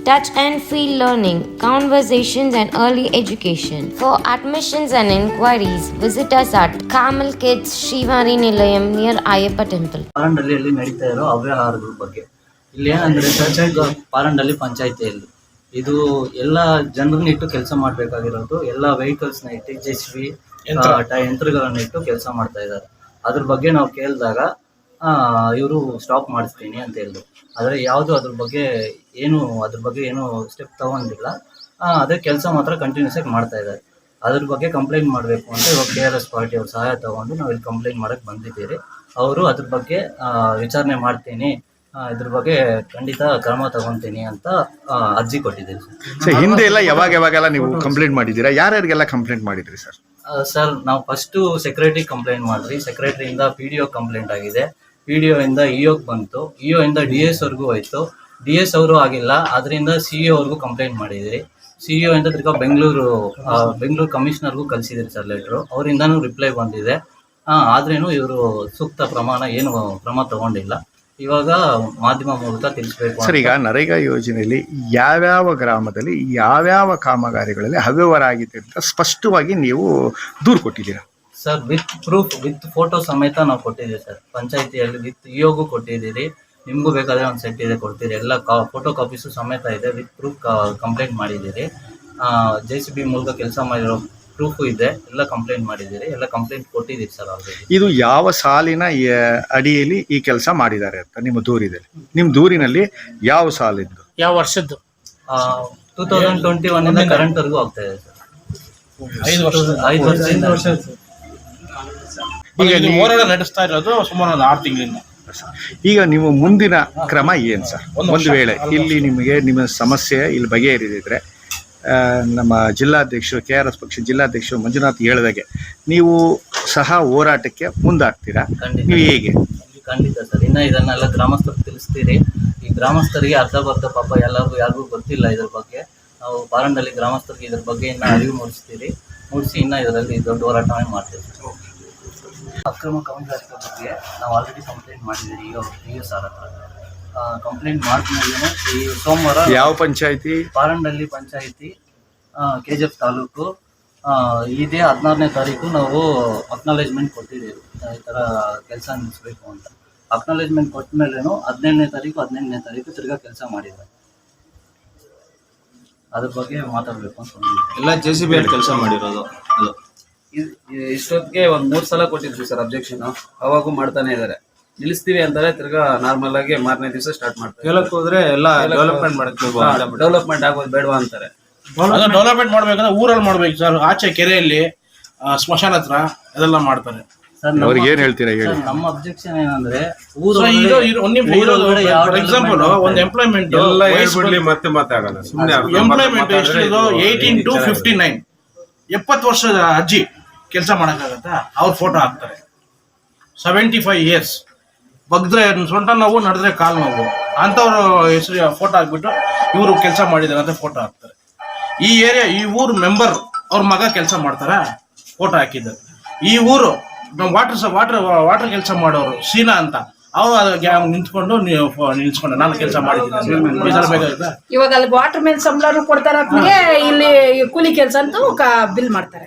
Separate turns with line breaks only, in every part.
touch and feel learning, conversations, and early education. For admissions and inquiries, visit us at Kamal Kids Shivari Nilayam near Ayappa Temple.
ಪಾರಂಡಳ್ಳಿಯಲ್ಲಿ ನಡೀತಾ ಇರೋ ಅವ್ಯವಹಾರಗಳ ಬಗ್ಗೆ ಇಲ್ಲಿ ಏನಂದ್ರೆ sir ಪಾರಂಡಳ್ಳಿ ಪಂಚಾಯತಿಯಲ್ಲಿ ಇದು ಎಲ್ಲ ಜನರನ್ನ ಇಟ್ಟು ಕೆಲಸ ಮಾಡಬೇಕಾಗಿರೋದು ಎಲ್ಲ ವೆಹಿಕಲ್ಸ್ನ ಇಟ್ಟು ಜೆ ಸಿ ಯಂತ್ರಗಳನ್ನ ಇಟ್ಟು ಕೆಲಸ ಮಾಡ್ತಾ ಇದ್ದಾರೆ ಅದ್ರ ಬಗ್ಗೆ ನಾವು ಕೇಳಿದಾಗ ಇವರು ಸ್ಟಾಪ್ ಮಾಡಿಸ್ತೀನಿ ಅಂತ ಹೇಳಿದ್ರು. ಆದರೆ ಯಾವುದು ಅದ್ರ ಬಗ್ಗೆ ಏನು ಅದ್ರ ಬಗ್ಗೆ ಏನು ಸ್ಟೆಪ್ ತಗೊಂಡಿಲ್ಲ. ಅದೇ ಕೆಲಸ ಮಾತ್ರ ಕಂಟಿನ್ಯೂಸ್ ಆಗಿ ಮಾಡ್ತಾ ಇದ್ದಾರೆ. ಅದ್ರ ಬಗ್ಗೆ ಕಂಪ್ಲೇಂಟ್ ಮಾಡಬೇಕು ಅಂತ ಇವಾಗ ಕೆ ಆರ್ ಎಸ್ ಪಾರ್ಟಿ ಅವ್ರ ಸಹಾಯ ತಗೊಂಡು ನಾವು ಇಲ್ಲಿ ಕಂಪ್ಲೇಂಟ್ ಮಾಡಕ್ಕೆ ಬಂದಿದ್ದೀರಿ. ಅವರು ಅದ್ರ ಬಗ್ಗೆ ವಿಚಾರಣೆ ಮಾಡ್ತೀನಿ. ಇದ್ರ ಬಗ್ಗೆ ಖಂಡಿತ ಕ್ರಮ ತಗೊಂತೀನಿ ಅಂತ ಅರ್ಜಿ ಕೊಟ್ಟಿದ್ದೀರಿ ಸರ್.
ಸರ್ ಹಿಂದೆ ಎಲ್ಲ ಯಾವಾಗ ಯಾವಾಗೆಲ್ಲ ನೀವು ಕಂಪ್ಲೇಂಟ್ ಮಾಡಿದ್ದೀರಾ? ಯಾರ್ಯಾರಿಗೆಲ್ಲ ಕಂಪ್ಲೇಂಟ್ ಮಾಡಿದ್ರಿ ಸರ್?
ಸರ್ ನಾವು ಫಸ್ಟು ಸೆಕ್ರೆಟರಿ ಕಂಪ್ಲೇಂಟ್ ಮಾಡಿದ್ರಿ ಸೆಕ್ರೆಟರಿಯಿಂದ ಪಿ ಡಿ ಒ ಕಂಪ್ಲೇಂಟ್ ಆಗಿದೆ. ಪಿ ಡಿ ಒ ಇಂದ ಇಒ ಬಂತು. ಇಒ ಇಂದ ಡಿ ಎಸ್ ಅವ್ರಿಗೂ ಹೋಯ್ತು. ಡಿ ಎಸ್ ಅವರು ಆಗಿಲ್ಲ. ಅದರಿಂದ ಸಿ ಇ ಅವ್ರಿಗೂ ಕಂಪ್ಲೇಂಟ್ ಮಾಡಿದಿರಿ. ಸಿ ಇ ತಿರ್ಗಾ ಬೆಂಗಳೂರು ಬೆಂಗಳೂರು ಕಮಿಷನರ್ಗೂ ಕಳಿಸಿದಿರಿ ಸರ್ ಲೆಟ್ರು ಅವರಿಂದನೂ ರಿಪ್ಲೈ ಬಂದಿದೆ. ಆದ್ರೇನು ಇವರು ಸೂಕ್ತ ಪ್ರಮಾಣ ಏನು ಕ್ರಮ ತಗೊಂಡಿಲ್ಲ. ಇವಾಗ ಮಾಧ್ಯಮ ಮೂಲಕ ತಿಳಿಸ್ಬೇಕು
ಸರ್, ಈಗ ನರೇಗಾ ಯೋಜನೆಯಲ್ಲಿ ಯಾವ್ಯಾವ ಗ್ರಾಮದಲ್ಲಿ ಯಾವ್ಯಾವ ಕಾಮಗಾರಿಗಳಲ್ಲಿ ಅವ್ಯವಹಾರ ಆಗಿದೆ ಅಂತ ಸ್ಪಷ್ಟವಾಗಿ ನೀವು ದೂರು ಕೊಟ್ಟಿದ್ದೀರಾ?
Sir with proof with photo ಸಮೇತ ನಾವು ಕೊಟ್ಟಿದ್ದೀವಿ ಸರ್ ಪಂಚಾಯಿತಿಯಲ್ಲಿ ವಿತ್ ಇಯೋಗೂ ಕೊಟ್ಟಿದ್ದೀರಿ. ನಿಮಗೂ ಬೇಕಾದರೆ ಒಂದು ಸೆಟ್ ಇದೆ ಕೊಡ್ತೀರಿ. ಎಲ್ಲ ಕಾ ಫೋಟೋ ಕಾಪೀಸು ಸಮೇತ ಇದೆ. ವಿತ್ ಪ್ರೂಫ್ ಕಂಪ್ಲೇಂಟ್ ಮಾಡಿದ್ದೀರಿ. ಜೆ ಸಿ ಬಿ ಮೂಲಕ ಕೆಲಸ ಮಾಡಿರೋ ಪ್ರೂಫು ಇದೆ. ಎಲ್ಲ ಕಂಪ್ಲೇಂಟ್ ಮಾಡಿದ್ದೀರಿ. ಎಲ್ಲ ಕಂಪ್ಲೇಂಟ್ ಕೊಟ್ಟಿದ್ದೀರಿ ಸರ್ ಆಲ್ರೆಡಿ
ಇದು ಯಾವ ಸಾಲಿನ ಅಡಿಯಲ್ಲಿ ಈ ಕೆಲಸ ಮಾಡಿದ್ದಾರೆ ಅಂತ ನಿಮ್ಮ ದೂರಿದಲ್ಲಿ ನಿಮ್ಮ ದೂರಿನಲ್ಲಿ ಯಾವ ಸಾಲಿದ್ದು?
ಯಾವ ವರ್ಷದ್ದು?
ಟೂ ತೌಸಂಡ್ ಟ್ವೆಂಟಿ ಒನ್ ಇಂದ ಕರೆಂಟ್ವರೆಗೂ ಆಗ್ತಾ ಇದೆ ಸರ್
ಐದು ವರ್ಷ
ಐದು ವರ್ಷದಿಂದ.
ಈಗ ನೀವು ಹೋರಾಟ ನಡೆಸ್ತಾ ಇರೋದು ಸುಮಾರು ಒಂದು ಆರು ತಿಂಗಳಿಂದ.
ಈಗ ನೀವು ಮುಂದಿನ ಕ್ರಮ ಏನು ಸರ್?
ಒಂದು
ವೇಳೆ ಇಲ್ಲಿ ನಿಮಗೆ ನಿಮ್ಮ ಸಮಸ್ಯೆ ಇಲ್ಲಿ ಬಗೆಹರಿದಿದ್ರೆ ಆ, ನಮ್ಮ ಜಿಲ್ಲಾಧ್ಯಕ್ಷರು ಕೆ ಆರ್ ಎಸ್ ಪಕ್ಷ ಜಿಲ್ಲಾಧ್ಯಕ್ಷರು ಮಂಜುನಾಥ್ ಹೇಳಿದಾಗೆ ನೀವು ಸಹ ಹೋರಾಟಕ್ಕೆ ಮುಂದಾಗ್ತೀರಾ?
ಖಂಡಿತ.
ನೀವು ಹೇಗೆ?
ಖಂಡಿತ ಸರ್. ಇನ್ನ ಇದನ್ನೆಲ್ಲ ಗ್ರಾಮಸ್ಥರಿಗೆ ತಿಳಿಸ್ತೀರಿ. ಈ ಗ್ರಾಮಸ್ಥರಿಗೆ ಅರ್ಧ ಬರ್ಧ ಪಾಪ ಎಲ್ಲರಿಗೂ ಯಾರಿಗೂ ಗೊತ್ತಿಲ್ಲ ಇದ್ರ ಬಗ್ಗೆ. ನಾವು ಬಾರಂಡಲ್ಲಿ ಗ್ರಾಮಸ್ಥರಿಗೆ ಇದ್ರ ಬಗ್ಗೆ ಇನ್ನ ಅರಿವು ಮೂಡಿಸ್ತೀರಿ. ಮೂಡಿಸಿ ಇನ್ನ ಇದರಲ್ಲಿ ದೊಡ್ಡ ಹೋರಾಟವೇ ಮಾಡ್ತೀವಿ ಅಕ್ರಮ ಕಾಮಗಾರಿಕೆ ಬಗ್ಗೆ ನಾವು ಆಲ್ರೆಡಿ ಕಂಪ್ಲೇಂಟ್ ಮಾಡಿದ್ದೀವಿ ಈಗ ಎಸ್ ಆರ್ ಹತ್ರ. ಕಂಪ್ಲೇಂಟ್ ಮಾಡಿದ್ಮೇಲೆ ಈ ಸೋಮವಾರ
ಯಾವ ಪಂಚಾಯತಿ?
ಪಾರಂಡಳ್ಳಿ ಪಂಚಾಯತಿ ಕೆ ಜಿ ಎಫ್ ತಾಲೂಕು ಆ, ಇದೇ ಹದಿನಾರನೇ ತಾರೀಕು ನಾವು ಅಕ್ನಾಲೇಜ್ಮೆಂಟ್ ಕೊಟ್ಟಿದ್ದೀವಿ. ಈ ಥರ ಕೆಲಸ ನಿಲ್ಲಿಸ್ಬೇಕು ಅಂತ. ಅಕ್ನಾಲೇಜ್ಮೆಂಟ್ ಕೊಟ್ಟ ಮೇಲೇನು ಹದಿನೇಳನೇ ತಾರೀಕು ಹದಿನೆಂಟನೇ ತಾರೀಕು ತಿರ್ಗಾ ಕೆಲಸ ಮಾಡಿದ್ದಾರೆ. ಅದ್ರ ಬಗ್ಗೆ ಮಾತಾಡಬೇಕು ಅಂತ.
ಎಲ್ಲ ಜೆ ಸಿ ಬಿ ಕೆಲಸ ಮಾಡಿರೋದು ಅದು.
ಇಷ್ಟೊತ್ತಿಗೆ ಒಂದ್ ಮೂರ್ ಸಲ ಕೊಟ್ಟಿದ್ವಿ ಸರ್ ಅಬ್ಜೆಕ್ಷನ್ ಅವಾಗೂ ಮಾಡ್ತಾನೆ ಇದಾರೆ. ನಿಲ್ಲಿಸ್ತೀವಿ ಅಂತಾರೆ ತಿರ್ಗಾ ನಾರ್ಮಲ್ ಆಗಿ ಮಾರನೇ ದಿವಸ ಸ್ಟಾರ್ಟ್ ಮಾಡ್ತಾರೆ.
ಕೇಳಕ್ ಹೋದ್ರೆ ಎಲ್ಲ ಡೆವಲಪ್ಮೆಂಟ್ ಮಾಡ್ತೀವಿ ಅಂತ
ಡೆವಲಪ್ಮೆಂಟ್ ಆಗೋದು ಬೇಡವಾ ಅಂತಾರೆ.
ಡೆವಲಪ್ಮೆಂಟ್ ಮಾಡ್ಬೇಕಂದ್ರೆ ಊರಲ್ಲಿ ಮಾಡ್ಬೇಕು ಸರ್. ಆಚೆ ಕೆರೆಯಲ್ಲಿ ಸ್ಮಶಾನ ಹತ್ರ ಅದೆಲ್ಲ ಮಾಡ್ತಾರೆ.
ಅವ್ರಿಗೆ ಏನ್ ಹೇಳ್ತೀರಾ ಹೇಳಿ.
ನಮ್ಮ ಅಬ್ಜೆಕ್ಷನ್ ಏನಂದ್ರೆ
ಫಾರ್ ಎಕ್ಸಾಂಪಲ್ ಒಂದು ಎಂಪ್ಲಾಯ್ಮೆಂಟ್
ಎಲ್ಲ ಹೇಳ್ಬಿಡ್ಲಿ ಮತ್ತೆ ಮಾತಾಡೋಣ. ಸುಮ್ಮನೆ
ಎಂಪ್ಲಾಯ್ಮೆಂಟ್ ಎಷ್ಟಿದು ಏಯ್ಟೀನ್ ಟು ಫಿಫ್ಟಿ ನೈನ್ ಎಪ್ಪತ್ತು ವರ್ಷದ ಅಜ್ಜಿ. ಕೆಲಸ ಮಾಡೋಕ್ಕಾಗತ್ತಾ? ಅವ್ರ ಫೋಟೋ ಹಾಕ್ತಾರೆ. ಸೆವೆಂಟಿ ಫೈವ್ ಇಯರ್ಸ್ ಬಗ್ದ್ರೆ ಸೊಂಟ ನೋವು, ನಡೆದ್ರೆ ಕಾಲು ನೋವು. ಅಂಥವ್ರ ಹೆಸರು ಫೋಟೋ ಹಾಕ್ಬಿಟ್ಟು ಇವರು ಕೆಲಸ ಮಾಡಿದ್ದಾರೆ ಅಂತ ಫೋಟೋ ಹಾಕ್ತಾರೆ. ಈ ಏರಿಯಾ ಈ ಊರು ಮೆಂಬರ್ ಅವ್ರ ಮಗ ಕೆಲಸ ಮಾಡ್ತಾರ? ಫೋಟೋ ಹಾಕಿದ್ದಾರೆ. ಈ ಊರು ವಾಟರ್ ವಾಟರ್ ವಾಟರ್ ಕೆಲಸ ಮಾಡೋರು, ಸೀನಾ ಅಂತ. ಅದಕ್ಕೆ ನಿಂತ್ಕೊಂಡು ನಾನು ಕೆಲಸ ಮಾಡಿದ್ದೀನಿ.
ಇವಾಗ ಅಲ್ಲಿ ವಾಟರ್ ಮ್ಯಾನ್ ಸಂಬಳನು ಕೊಡ್ತಾರೆ ಇಲ್ಲಿ ಕೂಲಿ ಕೆಲಸ ಅಂತೂ ಬಿಲ್ ಮಾಡ್ತಾರೆ.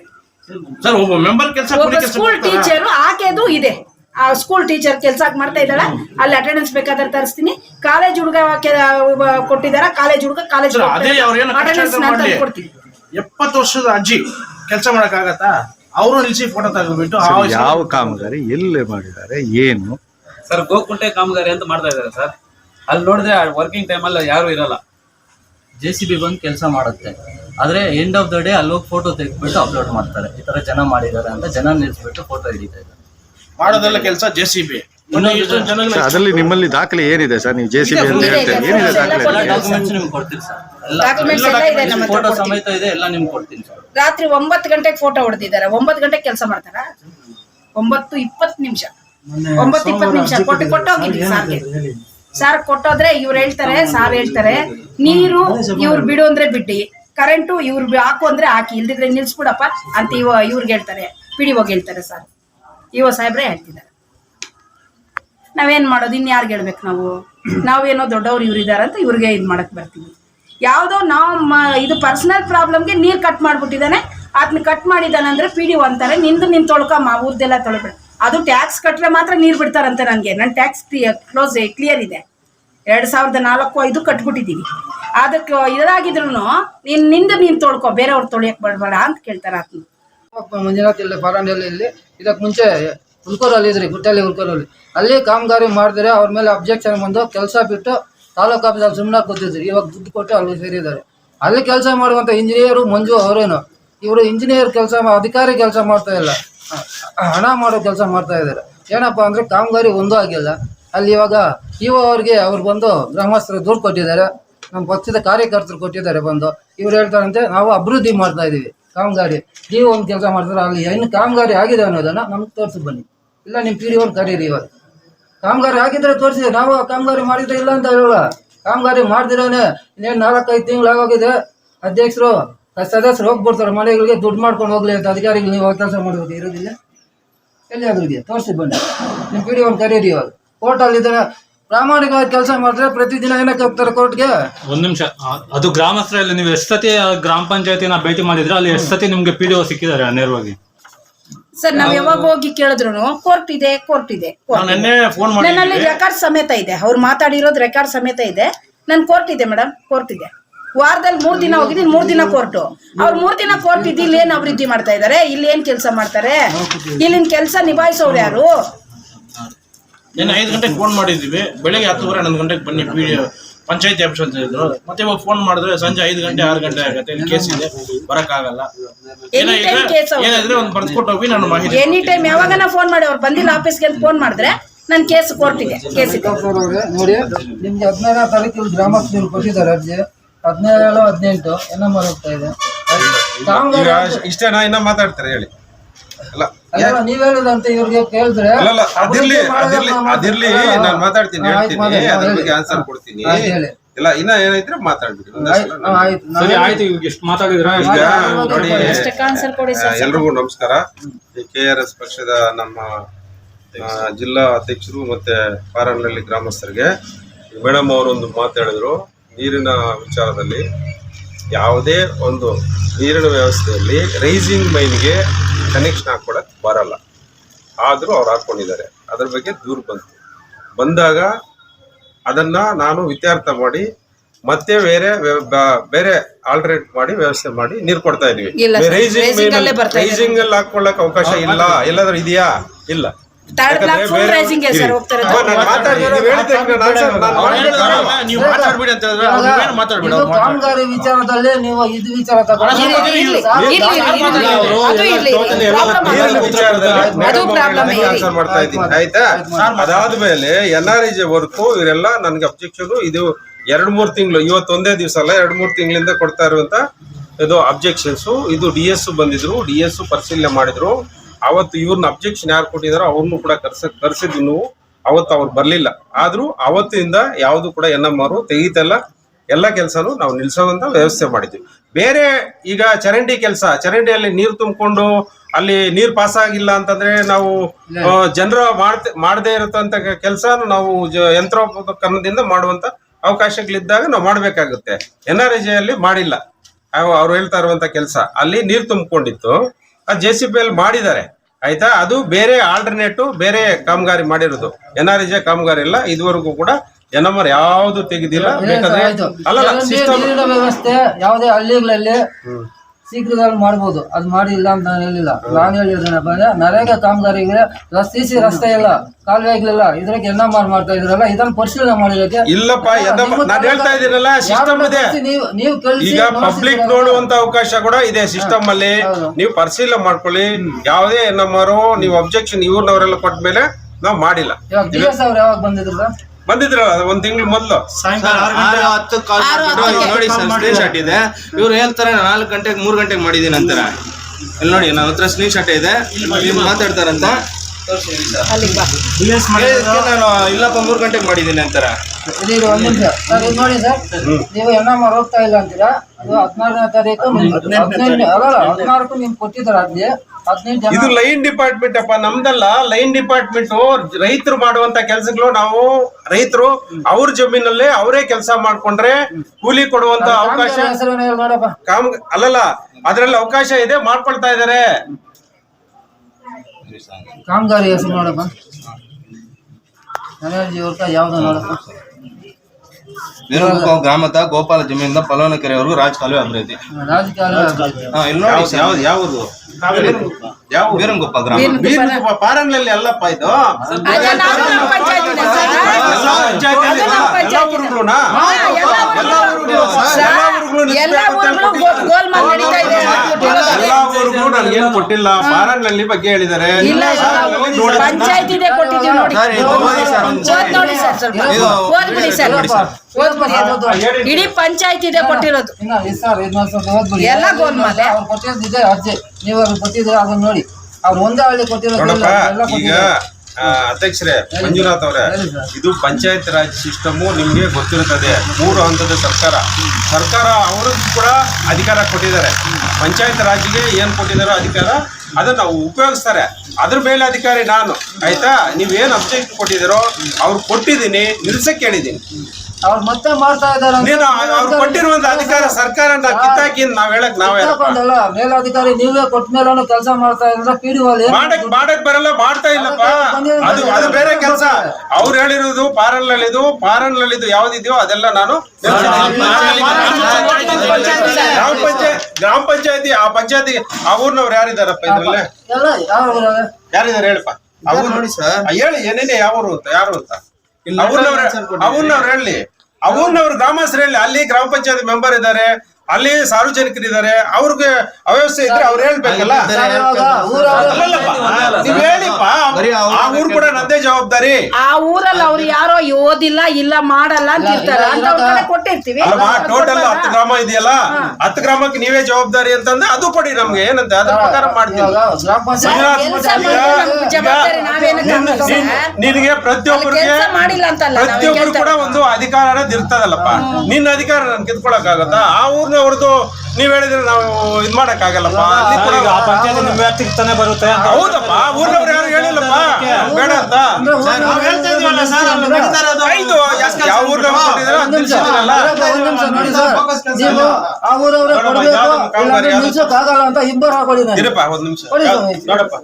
ಸರ್ ಒಬ್ಬ ಮೆಂಬರ್ ಕೆಲಸ
ಒಬ್ಬ ಸ್ಕೂಲ್ ಟೀಚರ್ ಆಕೆದು ಇದೆ. ಆ ಸ್ಕೂಲ್ ಟೀಚರ್ ಕೆಲಸ ಮಾಡ್ತಾ ಇದ್ದಾಳ. ಅಲ್ಲಿ ಅಟೆಂಡೆನ್ಸ್ ಬೇಕಾದ್ರೆ ತರಿಸ್ತೀನಿ. ಕಾಲೇಜ್ ಹುಡುಗ ಕೊಟ್ಟಿದಾರ ಕಾಲೇಜ್ ಹುಡುಗ ಕಾಲೇಜ್ ಅಟೆಂಡೆನ್ಸ್ ನಾನು ಕೊಡ್ತೀನಿ.
ಎಪ್ಪತ್ತು ವರ್ಷದ ಅಜ್ಜಿ ಕೆಲಸ ಮಾಡಕ್ಕಾಗತ್ತಾ? ಅವರು ನಿಲ್ಸಿ ಫೋಟೋ ತೆಗೆದ್ಬಿಟ್ಟು
ಯಾವ ಕಾಮಗಾರಿ ಎಲ್ಲಿ ಮಾಡಿದ್ದಾರೆ ಏನು?
ಸರ್ ಗೋಕುಂಟೆ ಕಾಮಗಾರಿ ಅಂತ ಮಾಡ್ತಾ ಇದಾರೆ ಸರ್. ಅಲ್ಲಿ ನೋಡಿದ್ರೆ ವರ್ಕಿಂಗ್ ಟೈಮ್ ಅಲ್ಲಿ ಯಾರು ಇರಲ್ಲ.
ಜೆ ಸಿ ಬಿ ಬಂದು ಕೆಲಸ ಮಾಡುತ್ತೆ. ಆದರೆ ಎಂಡ್ ಆಫ್ ದ ಡೇ ಅಲ್ಲಿ ಹೋಗಿ ಫೋಟೋ ತೆಗೆದ್ಬಿಟ್ಟು ಅಪ್ಲೋಡ್ ಮಾಡ್ತಾರೆ. ಈ ತರ ಜನ ಮಾಡಿದ್ದಾರೆ ಅಂತ ಜನ ನಿಲ್ಲಿಸ್ಬಿಟ್ಟು ಫೋಟೋ ಹಿಡಿತಾ ಇದ್ದಾರೆ
ಮಾಡೋದೆಲ್ಲ ಕೆಲಸ ಜೆ ಸಿ ಬಿ
ಸರ್ ಅದರಲ್ಲಿ ನಿಮ್ಮಲ್ಲಿ ದಾಖಲೆ ಏನಿದೆ ಸರ್? ನೀವು ಜೆ ಸಿ ಬಿ ಅಂತ ಹೇಳ್ತೀರಿ. ಏನಿದೆ ದಾಖಲೆ
ಡಾಕ್ಯುಮೆಂಟ್ಸ್ ನಿಮ್ಗೆ ಕೊಡ್ತೀನಿ ಸರ್. ಎಲ್ಲ
ಡಾಕ್ಯುಮೆಂಟ್ಸ್ ಎಲ್ಲ ಇದೆ ನಮ್ಮ ಹತ್ರ
ಫೋಟೋ
ಕೊಡ್ತೀವಿ.
ಸಮೇತ ಇದೆ ಎಲ್ಲ ನಿಮ್ಗೆ ಕೊಡ್ತೀನಿ ಸರ್.
ರಾತ್ರಿ ಒಂಬತ್ತು ಗಂಟೆಗೆ ಫೋಟೋ ಹೊಡೆದಿದ್ದಾರೆ. ಒಂಬತ್ತು ಗಂಟೆಗೆ ಕೆಲಸ ಮಾಡ್ತಾರ? ಒಂಬತ್ತು ಇಪ್ಪತ್ತು ನಿಮಿಷ. ಒಂಬತ್ತು ಇಪ್ಪತ್ತು ನಿಮಿಷ. ಕೊಟ್ಟು ಕೊಟ್ಟೋಗಿದ್ವಿ ಸಾರ್ಗೆ. ಸಾರ್ ಕೊಟ್ಟೋದ್ರೆ ಇವ್ರು ಹೇಳ್ತಾರೆ ಸಾರ್ ಹೇಳ್ತಾರೆ ನೀರು ಇವ್ರು ಬಿಡು ಅಂದ್ರೆ ಬಿಟ್ಟಿ ಕರೆಂಟು ಇವ್ರು ಹಾಕು ಅಂದ್ರೆ ಹಾಕಿ, ಇಲ್ದಿದ್ರೆ ನಿಲ್ಸ್ಬಿಡಪ್ಪ ಅಂತ ಇವ ಇವ್ರಿಗೆ ಹೇಳ್ತಾರೆ. ಪಿಡಿ ಹೋಗಿ ಹೇಳ್ತಾರೆ ಸರ್. ಇವ ಸಾಹೇಬ್ರೆ ಹೇಳ್ತಿದ್ದಾರೆ. ನಾವೇನ್ ಮಾಡೋದು? ಇನ್ ಯಾರ್ಗೆ ಹೇಳ್ಬೇಕು ನಾವು? ನಾವೇನೋ ದೊಡ್ಡವ್ರು ಇವ್ರು ಇದಾರೆ ಅಂತ ಇವ್ರಿಗೆ ಇದು ಮಾಡಕ್ ಬರ್ತೀವಿ. ಯಾವ್ದೋ ನಾವು ಇದು ಪರ್ಸನಲ್ ಪ್ರಾಬ್ಲಮ್ಗೆ ನೀರ್ ಕಟ್ ಮಾಡ್ಬಿಟ್ಟಿದ್ದಾನೆ. ಅದನ್ನ ಕಟ್ ಮಾಡಿದಾನೆ ಅಂದ್ರೆ ಪಿ ಡಿ ಅಂತಾರೆ. ನಿಂದು ನಿನ್ ತೊಳ್ಕಮ್ಮ ಊರ್ದೆಲ್ಲ ತೊಳ್ಬೇಡ. ಅದು ಟ್ಯಾಕ್ಸ್ ಕಟ್ಟರೆ ಮಾತ್ರ ನೀರ್ ಬಿಡ್ತಾರಂತೆ ನನಗೆ. ನನ್ನ ಟ್ಯಾಕ್ಸ್ ಕ್ಲೋಸ್ ಕ್ಲಿಯರ್ ಇದೆ. ಎರಡ್ ಸಾವಿರದ ನಾಲ್ಕು ಐದು ಕಟ್ಬಿಟ್ಟಿದ್ದೀವಿ ಅದಕ್ಕೆ ಇದಾಗಿದ್ರು ನೀನು ನಿಂದ ನೀನು ತೊಳ್ಕೊ, ಬೇರೆಯವ್ರು ತೊಳಿಯಕ್ ಬರ್ಬೇಡ ಅಂತ ಕೇಳ್ತಾರೆ ಆತನ
ಮಂಜುನಾಥ್ ಇಲ್ಲಿ ಪಾರಂಡಿಯಲ್ಲಿ ಇದಕ್ಕೆ ಮುಂಚೆ ಹುಲ್ಕೋರಲ್ಲಿ ಇದ್ರಿ ಗುಟ್ಟಲ್ಲಿ ಹುಲ್ಕೋರಲ್ಲಿ ಅಲ್ಲಿ ಕಾಮಗಾರಿ ಮಾಡಿದ್ರೆ, ಅವ್ರ ಮೇಲೆ ಅಬ್ಜೆಕ್ಷನ್ ಬಂದು ಕೆಲಸ ಬಿಟ್ಟು ತಾಲೂಕು ಆಫೀಸಲ್ಲಿ ಸುಮ್ಮನೆ ಕೂತಿದ್ರು. ಇವಾಗ ದುಡ್ಡು ಕೊಟ್ಟು ಅಲ್ಲಿ ಸೇರಿದ್ದಾರೆ. ಅಲ್ಲಿ ಕೆಲಸ ಮಾಡುವಂಥ ಇಂಜಿನಿಯರು ಮಂಜು ಅವರೇನು, ಇವರು ಇಂಜಿನಿಯರ್ ಕೆಲಸ ಅಧಿಕಾರಿ ಕೆಲಸ ಮಾಡ್ತಾ ಇಲ್ಲ. ಹಣ ಮಾಡೋ ಕೆಲಸ ಮಾಡ್ತಾ ಇದ್ದಾರೆ. ಏನಪ್ಪ ಅಂದರೆ ಕಾಮಗಾರಿ ಒಂದೂ ಆಗಿಲ್ಲ. ಅಲ್ಲಿ ಇವಾಗ ಇವ ಅವ್ರಿಗೆ ಅವ್ರು ಬಂದು ಗ್ರಾಮಸ್ಥರು ದೂರು ಕೊಟ್ಟಿದ್ದಾರೆ. ನಮ್ಮ ಪಕ್ಷದ ಕಾರ್ಯಕರ್ತರು ಕೊಟ್ಟಿದ್ದಾರೆ ಬಂದು. ಇವ್ರು ಹೇಳ್ತಾರಂತೆ, ನಾವು ಅಭಿವೃದ್ಧಿ ಮಾಡ್ತಾ ಇದೀವಿ, ಕಾಮಗಾರಿ. ನೀವು ಒಂದು ಕೆಲಸ ಮಾಡ್ತಾರೆ, ಅಲ್ಲಿ ಏನು ಕಾಮಗಾರಿ ಆಗಿದೆ ಅನ್ನೋದನ್ನ ನಮ್ಗೆ ತೋರಿಸಿ ಬನ್ನಿ. ಇಲ್ಲ ನಿಮ್ಮ ಪಿ ಡಿ ಒಂದು ಕರೀರಿ ಇವಾಗ. ಕಾಮಗಾರಿ ಆಗಿದ್ರೆ ತೋರಿಸಿ ನಾವು ಕಾಮಗಾರಿ ಮಾಡಿದ್ರೆ ಇಲ್ಲ ಅಂತ ಹೇಳಲ್ಲ. ಕಾಮಗಾರಿ ಮಾಡ್ದಿರೋನೆ ಇನ್ನೇನು ನಾಲ್ಕೈದು ತಿಂಗಳು ಆಗೋಗಿದೆ. ಅಧ್ಯಕ್ಷರು, ಸದಸ್ಯರು ಹೋಗ್ಬಿಡ್ತಾರೆ, ಮನೆಗಳಿಗೆ ದುಡ್ಡು ಮಾಡ್ಕೊಂಡು ಹೋಗ್ಲಿ ಅಂತ ಅಧಿಕಾರಿಗಳು ನೀವು ಕೆಲಸ ಮಾಡಬೇಕು, ಇರೋದಿಲ್ಲ. ಎಲ್ಲಿ ಅದ್ರಿಗೆ ತೋರಿಸಿ ಬನ್ನಿ. ನಿಮ್ಮ ಪಿ ಡಿ ಒಂದು ಕರೀರಿ ಇವಾಗ. ಕೋರ್ಟಲ್ಲಿ ಇದ್ರೆ ಪ್ರಾಮಾಣಿಕವಾಗಿ ಕೆಲಸ ಮಾಡಿದ್ರೆ ಪ್ರತಿದಿನ ಏನಕ್ಕೆ ಹೋಗ್ತಾರೆ ಕೋರ್ಟ್ಗೆ
ಒಂದ್ ನಿಮಿಷ. ಅದು ಗ್ರಾಮಸ್ಥರಲ್ಲಿ ನೀವು ಎಷ್ಟು ಸತಿ ಗ್ರಾಮ ಪಂಚಾಯತಿನ ಭೇಟಿ ಮಾಡಿದ್ರೆ ಅಲ್ಲಿ ಎಷ್ಟು ಸತಿ ನಿಮ್ಗೆ ಪಿ ಡಿ ಒ ಸಿಕ್ಕಿದ್ದಾರೆ ನೇರವಾಗಿ.
ಸರ್ ನಾವ್ ಯಾವಾಗ ಹೋಗಿ ಕೇಳಿದ್ರು ಕೋರ್ಟ್ ಇದೆ ಕೋರ್ಟ್ ಇದೆ court
ನಾನು
ಇದೆ.
ನಿನ್ನೆ ಫೋನ್
ನನ್ನಲ್ಲಿ ರೆಕಾರ್ಡ್ ಸಮೇತ ಇದೆ. ಅವ್ರು ಮಾತಾಡಿರೋದು ರೆಕಾರ್ಡ್ ಸಮೇತ ಇದೆ. ನನ್ ಕೋರ್ಟ್ ಇದೆ ಮೇಡಮ್ ಕೋರ್ಟ್ ಇದೆ. ವಾರದಲ್ಲಿ ಮೂರ್ ದಿನ ಹೋಗಿದ್ದೀನಿ ಮೂರ್ ದಿನ ಕೋರ್ಟು ಅವ್ರ ಮೂರ್ ದಿನ ಕೋರ್ಟ್ ಇದೆ ಇಲ್ಲಿ ಏನ್ ಅಭಿವೃದ್ಧಿ ಮಾಡ್ತಾ ಇದಾರೆ? ಇಲ್ಲಿ ಏನ್ ಕೆಲಸ ಮಾಡ್ತಾರೆ? ಇಲ್ಲಿನ ಕೆಲಸ ನಿಭಾಯಿಸೋರು ಯಾರು?
ನಿನ್ನೆ ಐದು ಗಂಟೆಗೆ ಫೋನ್ ಮಾಡಿದ್ವಿ. ಬೆಳಿಗ್ಗೆ ಹತ್ತುವರೆ ಹನ್ನೊಂದು ಗಂಟೆಗೆ ಬನ್ನಿ ಪಿ ಪಂಚಾಯತಿ ಆಫೀಸ್ ಅಂತ ಹೇಳಿದ್ರು. ಮತ್ತೆ ಇವಾಗ ಫೋನ್ ಮಾಡಿದ್ರೆ ಸಂಜೆ ಐದು ಗಂಟೆ ಆರು ಗಂಟೆ ಆಗುತ್ತೆ. ಇಲ್ಲಿ ಕೇಸ್ ಇದೆ ಬರಕ್ಕಾಗಲ್ಲ. ಏನಾದ್ರೆ ಒಂದು ಬರ್ದ್ಕೊಟ್ಟು ಹೋಗಿ ನಾನು ಮಾಹಿತಿ
ಎನಿ ಟೈಮ್ ಯಾವಾಗನ ಫೋನ್ ಮಾಡಿ ಅವ್ರು ಬಂದಿಲ್ಲ ಆಫೀಸ್ಗೆ ಅಂತ ಫೋನ್ ಮಾಡಿದ್ರೆ ನನ್ ಕೇಸ್ ಕೋರ್ಟಿಗೆ ಕೇಸ್ ಇದೆ
ನೋಡಿ ನಿಮ್ಗೆ ಹದಿನೈದನೇ ತಾರೀಕು ಗ್ರಾಮಸ್ಥರು ಕೊಟ್ಟಿದ್ದಾರೆ ಅರ್ಜಿ. ಹದಿನೇಳು ಹದಿನೆಂಟು ಎನ್ ಎಂ ಆರ್ ಹೋಗ್ತಾ ಇದೆ.
ಇಷ್ಟೇನಾ ಇನ್ನ ಮಾತಾಡ್ತಾರೆ ಹೇಳಿ.
ನೀವ್ ಹೇಳಿದಂತ ಇವ್ರಿಗೆ ಕೇಳಿದ್ರೆ
ಅಲ್ಲಲ್ಲ ಅದಿರ್ಲಿ ಅದಿರ್ಲಿ ಅದಿರ್ಲಿ ನಾನು ಮಾತಾಡ್ತೀನಿ ಹೇಳ್ತೀನಿ ಅದ್ರ. ಬಗ್ಗೆ ಆನ್ಸರ್ ಕೊಡ್ತೀನಿ. ಇಲ್ಲ ಇನ್ನ ಏನಿದ್ರೆ ಮಾತಾಡ್ಬಿಡಿ
ಆಯ್ತು,
ಸರಿ ಆಯ್ತು ಈಗ ಎಷ್ಟು ಮಾತಾಡಿದ್ರ
ಈಗ ನೋಡಿ
ಅಷ್ಟಕ್ಕೆ ಆನ್ಸರ್ ಕೊಡಿ ಸರ್
ಎಲ್ರಿಗೂ ನಮಸ್ಕಾರ. ಕೆ ಆರ್ ಎಸ್ ಪಕ್ಷದ ನಮ್ಮ ಜಿಲ್ಲಾ ಅಧ್ಯಕ್ಷರು ಮತ್ತೆ ಪಾರನಹಳ್ಳಿ ಗ್ರಾಮಸ್ಥರಿಗೆ ಮೇಡಮ್ ಅವರೊಂದು ಮಾತಾಡಿದ್ರು ಹೇಳಿದ್ರು ನೀರಿನ ವಿಚಾರದಲ್ಲಿ. ಯಾವುದೇ ಒಂದು ನೀರಿನ ವ್ಯವಸ್ಥೆಯಲ್ಲಿ ರೈಸಿಂಗ್ ಮೈನ್ಗೆ ಕನೆಕ್ಷನ್ ಹಾಕ್ಕೊಡಕ್ಕೆ ಬರಲ್ಲ. ಆದರೂ ಅವ್ರು ಹಾಕ್ಕೊಂಡಿದ್ದಾರೆ ಅದ್ರ ಬಗ್ಗೆ ದೂರು ಬಂತು. ಬಂದಾಗ ಅದನ್ನ ನಾನು ವಿತ್ಯಾರ್ಥ ಮಾಡಿ ಮತ್ತೆ ಬೇರೆ ಬೇರೆ ಆಲ್ಟರ್ನೇಟ್ ಮಾಡಿ ವ್ಯವಸ್ಥೆ ಮಾಡಿ ನೀರು ಕೊಡ್ತಾ ಇದೀವಿ. ರೈಸಿಂಗ್ ರೈಸಿಂಗ್ ಅಲ್ಲಿ ಹಾಕೊಳ್ಳಕ್ ಅವಕಾಶ ಇಲ್ಲ. ಎಲ್ಲಾದ್ರೂ ಇದೆಯಾ? ಇಲ್ಲ.
ಕಾಮಗಾರಿ ವಿಚಾರದಲ್ಲಿ ನೀವು ಇದು ವಿಚಾರ
ಮಾಡ್ತಾ ಇದ್ದೀನಿ. ಆಯ್ತಾ? ಅದಾದ್ಮೇಲೆ N R I J work ಇವರೆಲ್ಲ ನನ್ಗೆ ಅಬ್ಜೆಕ್ಷನ್ ಇದು ಎರಡ್ ಮೂರ್ ತಿಂಗಳು ಇವತ್ತು ಒಂದೇ ದಿವಸ ಅಲ್ಲ ಎರಡ್ ಮೂರ್ ತಿಂಗಳಿಂದ ಕೊಡ್ತಾ ಇರುವಂತ ಇದು ಅಬ್ಜೆಕ್ಷನ್ಸ್ ಇದು ಡಿ ಎಸ್ ಬಂದಿದ್ರು ಡಿ ಎಸ್ ಪರಿಶೀಲನೆ ಮಾಡಿದ್ರು. ಅವತ್ತು ಇವ್ರನ್ನ ಅಬ್ಜೆಕ್ಷನ್ ಯಾರು ಕೊಟ್ಟಿದಾರೋ ಅವ್ರನ್ನು ಕೂಡ ಕರ್ಸ ಕರ್ಸಿದ್ವಿ ನೀವು. ಅವತ್ತು ಅವ್ರು ಬರಲಿಲ್ಲ. ಆದರೂ ಅವತ್ತಿಂದ ಯಾವುದು ಕೂಡ ಎನ್ ಎಂ ಅವರು ತೆಗೀತಲ್ಲ ಎಲ್ಲ ಕೆಲಸನೂ ನಾವು ನಿಲ್ಸೋವಂತ ವ್ಯವಸ್ಥೆ ಮಾಡಿದ್ವಿ. ಬೇರೆ ಈಗ ಚರಂಡಿ ಕೆಲಸ ಚರಂಡಿಯಲ್ಲಿ ನೀರು ತುಂಬಿಕೊಂಡು ಅಲ್ಲಿ ನೀರು ಪಾಸ್ ಆಗಿಲ್ಲ ಅಂತಂದ್ರೆ ನಾವು ಜನರ ಮಾಡ್ತ ಮಾಡದೇ ಇರತಂತ ಕೆಲಸ ನಾವು ಯಂತ್ರೋಪಕರಣದಿಂದ ಮಾಡುವಂತ ಅವಕಾಶಗಳಿದ್ದಾಗ ನಾವು ಮಾಡಬೇಕಾಗುತ್ತೆ. ಎನ್ ಆರ್ ಅಲ್ಲಿ ಮಾಡಿಲ್ಲ. ಅವ್ರು ಹೇಳ್ತಾ ಇರುವಂತ ಕೆಲಸ. ಅಲ್ಲಿ ನೀರು ತುಂಬಿಕೊಂಡಿತ್ತು. ಆ ಜೆ ಸಿ ಪಿ ಅಲ್ಲಿ ಮಾಡಿದ್ದಾರೆ. ಆಯ್ತಾ? ಅದು ಬೇರೆ ಆಲ್ಟರ್ನೇಟು ಬೇರೆ ಕಾಮಗಾರಿ ಮಾಡಿರೋದು. ಎನ್ ಆರ್ ಕಾಮಗಾರಿ ಇಲ್ಲ ಇದುವರೆಗೂ ಕೂಡ ಎನ್ ಎಂ ಆರ್ ಯಾವುದು ತೆಗೆದಿಲ್ಲ ಬೇಕಾದ್ರೆ. ಅಲ್ಲಲ್ಲ ಸಿಸ್ಟಮ್
ವ್ಯವಸ್ಥೆ ಯಾವುದೇ ಹಳ್ಳಿಗಳಲ್ಲಿ ಶೀಘ್ರದಲ್ಲಿ ಮಾಡ್ಬೋದು. ಅದು ಮಾಡಿಲ್ಲ ಅಂತ ನಾನು ಹೇಳಿಲ್ಲ. ನಾನು ಹೇಳಿದ್ರೇನಪ್ಪ ಅಂದ್ರೆ ನರೇಗಾ ಕಾಮಗಾರಿಗೆ ರಸ್ತೆ ಸಿ ರಸ್ತೆ ಇಲ್ಲ ಕಾಲುವೆಗಳಿಲ್ಲ ಇದ್ರಾಗ ಇದಕ್ಕೆ ಎಂ ಆರ್ ಮಾಡ್ತಾ ಇದ್ರಲ್ಲ ಇದನ್ನ ಪರಿಶೀಲನೆ ಮಾಡಿರೋಕೆ
ಇಲ್ಲಪ್ಪ ನಾನು ಹೇಳ್ತಾ ಇದ್ದೀನಲ್ಲ ಸಿಸ್ಟಮ್ ಇದೆ.
ನೀವು ನೀವು ಕಳಿಸಿ
ಈಗ ಪಬ್ಲಿಕ್ ನೋಡುವಂತ ಅವಕಾಶ ಕೂಡ ಇದೆ ಸಿಸ್ಟಮ್ ಅಲ್ಲಿ. ನೀವು ಪರಿಶೀಲನೆ ಮಾಡ್ಕೊಳ್ಳಿ. ಯಾವುದೇ ಎನ್ ಎಂ ಆರ್ ನೀವು ಅಬ್ಜೆಕ್ಷನ್ ಇವ್ರನ್ನವರೆಲ್ಲ ಕೊಟ್ಟ ಮೇಲೆ ನಾವು ಮಾಡಿಲ್ಲ.
ಇವಾಗ ಡಿ ಎಸ್ ಅವ್ರು ಯಾವಾಗ ಬಂದಿದ್ರು
ಬಂದಿದ್ರಲ್ಲ ಒಂದ್ ತಿಂಗಳು ಮೊದಲು.
ಆರು ಹತ್ತು ಕಾಲ್ ನೋಡಿ ಸರ್ ಸ್ಕ್ರೀನ್ ಶಾಟ್ ಇದೆ. ಇವ್ರು ಹೇಳ್ತಾರೆ ನಾಲ್ಕು ಗಂಟೆಗೆ ಮೂರು ಗಂಟೆಗೆ ಮಾಡಿದೀನಿ ಅಂತಾರೆ ಇಲ್ಲಿ ನೋಡಿ ನನ್ನ ಹತ್ರ ಸ್ಕ್ರೀನ್ ಶಾಟ್ ಇದೆ. ಇವ್ರು ಮಾತಾಡ್ತಾರಂತ.
ಅಲ್ಲಿಗೆ ಬಾ.
ಹೇಳಿದ್ದಕ್ಕೆ ನಾನು ಇಲ್ಲಪ್ಪ ಮೂರು ಗಂಟೆಗೆ ಮಾಡಿದ್ದೀನಿ ಅಂತಾರೆ.
ಇದೀಗ ಒಂದ್ ನಿಮಿಷ. ಸರ್ ಇದು ನೋಡಿ ಸರ್. ನೀವು ಹೋಗ್ತಾ ಇಲ್ಲ ಅಂತೀರಾ? ಅದು ಹದಿನಾರನೇ ತಾರೀಕು ಹದಿನೈದು ಅಲ್ಲ ಹದಿನಾರಕ್ಕೂ ನಿಮ್ಗೆ ಕೊಟ್ಟಿದ್ದಾರೆ ಅರ್ಜಿ ಹದಿನೈದು ಜನ
ಇದು ಲೈನ್ ಡಿಪಾರ್ಟ್ಮೆಂಟ್ ಅಪ್ಪ ನಮ್ದಲ್ಲ ಲೈನ್ ಡಿಪಾರ್ಟ್ಮೆಂಟ್ ರೈತರು ಮಾಡುವಂತ ಕೆಲಸಗಳು ನಾವು ರೈತರು ಅವ್ರ ಜಮೀನಲ್ಲೇ ಅವರೇ ಕೆಲಸ ಮಾಡ್ಕೊಂಡ್ರೆ ಕೂಲಿ ಕೊಡುವಂತ ಅವಕಾಶ ಕಾಮ್ ಅಲ್ಲಲ್ಲ ಅದ್ರಲ್ಲಿ ಅವಕಾಶ ಇದೆ ಮಾಡ್ಕೊಳ್ತಾ ಇದಾರೆ.
ಕಾಮಗಾರಿ ಹೆಸರು ನೋಡಪ್ಪ. ಯಾವ್ದು ನೋಡಪ್ಪ?
ಗ್ರಾಮದ ಗೋಪಾಲ ಜಮೀನಿಂದ ಪಲವನ ಕೆರೆವರೆಗೂ ರಾಜ್ ಕಾಲುವೆ ಅಭಿವೃದ್ಧಿ.
ರಾಜಕಾರಣ
ಹಾ ಇಲ್ಲಿ ನೋಡಿ ಸರ್.
ಯಾವ್ದು ಯಾವುದು? ಯಾವ
ವೀರಗುಪ್ಪ ಗ್ರಾಮ.
ಪಾರಂಗ್ಲಲ್ಲಿ ಎಲ್ಲಪ್ಪ ಇದು?
ಅದೇ ನಾವು ನಮ್ಮ ಪಂಚಾಯತಿನ ಸರ್.
ಎಲ್ಲ ಎಲ್ಲ. ಊರುಗಳೂನಾ? ಊರುಗಳು
ಸರ್,
ಎಲ್ಲ ಊರುಗಳು
ಎಲ್ಲ
ನಿಲ್ಸ್ಬೇಕು ಅಂತ
ಊರುಗಳು ಗೋ- ಗೋಲ್ಮಾಲ್ ನಡೀತಾ ಇದೆ
ಎಲ್ಲ ಊರುಗಳು ನನ್ಗೇನ್ ಕೊಟ್ಟಿಲ್ಲ ಬಗ್ಗೆ ಹೇಳಿದ್ದಾರೆ.
ಇಲ್ಲ ಸರ್, ಪಂಚಾಯತ್ ಇದೆ ಕೊಟ್ಟಿದ್ದೀವಿ ನೋಡಿ.
ಸರ್, ಇದು ಓದಿ ಸರ್
ಓದ್ ನೋಡಿ ಸರ್. ಸ್ವಲ್ಪ.
ಇದು
ಓದ್ಬಿಡಿ ಸರ್. ಓದ್ಬಿಡಿ ಇಡೀ ಪಂಚಾಯತ್ ಇದೆ ಕೊಟ್ಟಿರೋದು.
ಸರ್ ಇನ್ನೊಂದ್ ಸ್ವಲ್ಪ ಓದ್ಬಿಡಿ
ಎಲ್ಲ ಗೋಲ್ಮಾಲೆ.
ಅವ್ರು ಕೊಟ್ಟಿದ್ದಿದೆ ಅರ್ಜಿ. ನೀವು ಅವ್ರು ಕೊಟ್ಟಿದ್ರೆ ಅದನ್ನ ನೋಡಿ. ಅವ್ರು ಒಂದೇ ಹಳ್ಳಿ ಕೊಟ್ಟಿರೋದು
ನೋಡಪ್ಪ
ಎಲ್ಲ
ಈಗ
ಕೊಟ್ಟಿದ್ದಾರೆ.
ಅಧ್ಯಕ್ಷರೇ, ಮಂಜುನಾಥ್ ಅವರೇ, ಇದು ಪಂಚಾಯತ್ ರಾಜ್ ಸಿಸ್ಟಮು ನಿಮಗೆ ಗೊತ್ತಿರುತ್ತದೆ. ಮೂರು ಹಂತದ ಸರ್ಕಾರ. ಸರ್ಕಾರ ಅವರು ಕೂಡ ಅಧಿಕಾರ ಕೊಟ್ಟಿದ್ದಾರೆ. ಪಂಚಾಯತ್ ರಾಜ್ಗೆ ಏನು ಕೊಟ್ಟಿದಾರೋ ಅಧಿಕಾರ ಅದನ್ನು ಉಪಯೋಗಿಸ್ತಾರೆ. ಅದ್ರ ಮೇಲೆ ಅಧಿಕಾರಿ ನಾನು, ಆಯಿತಾ? ನೀವು ಏನು ಅಬ್ಜೆಕ್ಟ್ ಕೊಟ್ಟಿದ್ದೀರೋ, ಅವ್ರು ಕೊಟ್ಟಿದ್ದೀನಿ, ನಿಲ್ಸಕ್ಕೆ ಹೇಳಿದ್ದೀನಿ.
ಅವ್ರು ಮತ್ತೆ ಮಾಡ್ತಾ ಇದ್ದಾರೆ
ನೀನು ಅವ್ರು ಕೊಟ್ಟಿರುವಂತ ಅಧಿಕಾರ ಸರ್ಕಾರ ಕಿತ್ತಾಕಿ ನಾವ್ ಹೇಳಕ್ ನಾವೇ
ಮೇಲಾಧಿಕಾರಿ ನೀವೇ ಕೊಟ್ಟ ಮೇಲೂ ಕೆಲಸ ಮಾಡ್ತಾ ಇದ್ರೆ ಪಿ ಡಿ
ಮಾಡಕ್ ಮಾಡಕ್ ಬರಲ್ಲ ಮಾಡ್ತಾ ಇಲ್ಲಪ್ಪ. ಅದು ಅದು ಬೇರೆ ಕೆಲಸ. ಅವ್ರು ಹೇಳಿರೋದು ಪಾರಲ್ನಲ್ಲಿದು ಪಾರಲ್ನಲ್ಲಿದು ಯಾವ್ದಿದೆಯೋ ಅದೆಲ್ಲ ನಾನು ಗ್ರಾಮ ಪಂಚಾಯತ್ ಗ್ರಾಮ ಪಂಚಾಯತಿ ಆ ಪಂಚಾಯತಿ ಆ ಊರ್ನವ್ರು ಯಾರಿದಾರಪ್ಪ ಇದ್ರಲ್ಲೇ? ಯಾರಿದಾರೆ ಹೇಳಪ್ಪ? ಅವ್ರು
ನೋಡಿ ಸರ್
ಹೇಳಿ ಏನೇನೆ ಯಾವ ಊರು ಅಂತ ಯಾರು ಅಂತ?
ಇಲ್ಲಿ.
ಅವ್ರು
ಸರ್ ಕೊಟ್ಟಿದ್ದೀವಿ.
ಅವನ್ನವ್ರು ಹೇಳಿ. ಅವನ್ನವ್ರು ಗ್ರಾಮಸ್ಥರು ಹೇಳಿ. ಅಲ್ಲಿ ಗ್ರಾಮ ಪಂಚಾಯತ್ ಮೆಂಬರ್ ಇದ್ದಾರೆ. ಅಲ್ಲಿ ಸಾರ್ವಜನಿಕರಿದ್ದಾರೆ ಅವ್ರಿಗೆ ಅವ್ಯವಸ್ಥೆ ಇದ್ರೆ ಅವ್ರು ಹೇಳ್ಬೇಕಲ್ಲ? ನೀವ್ ಹೇಳಿಪ್ಪ
ಆ
ಊರು ಕೂಡ ನಂದೇ ಜವಾಬ್ದಾರಿ.
ಆ ಊರಲ್ಲಿ ಅವ್ರು ಯಾರೋ ಓದಿಲ್ಲ ಇಲ್ಲ ಮಾಡಲ್ಲ ಅಂತ ಇರ್ತಾರೆ. ಅಂತವ್ರ ಕಡೆ ಕೊಟ್ಟಿರ್ತೀವಿ.
ಅಲ್ವಾ ಟೋಟಲ್ ಹತ್ತು ಗ್ರಾಮ ಇದೆಯಲ್ಲ? ಹತ್ತು ಗ್ರಾಮಕ್ಕೆ ನೀವೇ ಜವಾಬ್ದಾರಿ ಅಂತಂದ್ರೆ ಅದು ಕೊಡಿ ನಮ್ಗೆ ಏನಂತ? ಅದ್ರ ಪ್ರಕಾರ ಮಾಡ್ತೀವಿ? ನಿನಗೆ ಪ್ರತಿಯೊಬ್ಬರಿಗೆ
ಮಾಡಿಲ್ಲ ಅಂತಲ್ಲ ನಾವೇ
ಪ್ರತಿಯೊಬ್ಬರು ಕೂಡ ಒಂದು ಅಧಿಕಾರ ಅನ್ನೋದು ಇರ್ತದಲ್ಲಪ್ಪ ನಿನ್ನ ಅಧಿಕಾರ ನನ್ ಕಿತ್ಕೊಳಕ್ ಆಗತ್ತಾ ಆ 俺と ನೀವ್ ಹೇಳಿದ್ರೆ ನಾವು ಇದ್ ಮಾಡಕ್ ಆಗಲ್ಲಪ್ಪ ಅಲ್ಲಿ ಕೂಡ
ಈಗ ಆ ಪಂಚಾಯತ್ ನಿಮ್ಮ ವ್ಯಾಪ್ತಿಗೆ ತಾನೇ ಬರುತ್ತೆ ಅಂತ
ಹೌದಪ್ಪ ಊರ್ನವ್ರು ಯಾರು ಹೇಳಿಲ್ಲಪ್ಪ? ಬೇಡ ಅಂತ. ಆಯ್ತು ಯಾವ ಊರ್ನವ್ರು ಕೊಟ್ಟಿದಾರೋ ಅದ್. ಇರಪ್ಪ ಒಂದ್ ನಿಮಿಷ. ನೋಡಪ್ಪ.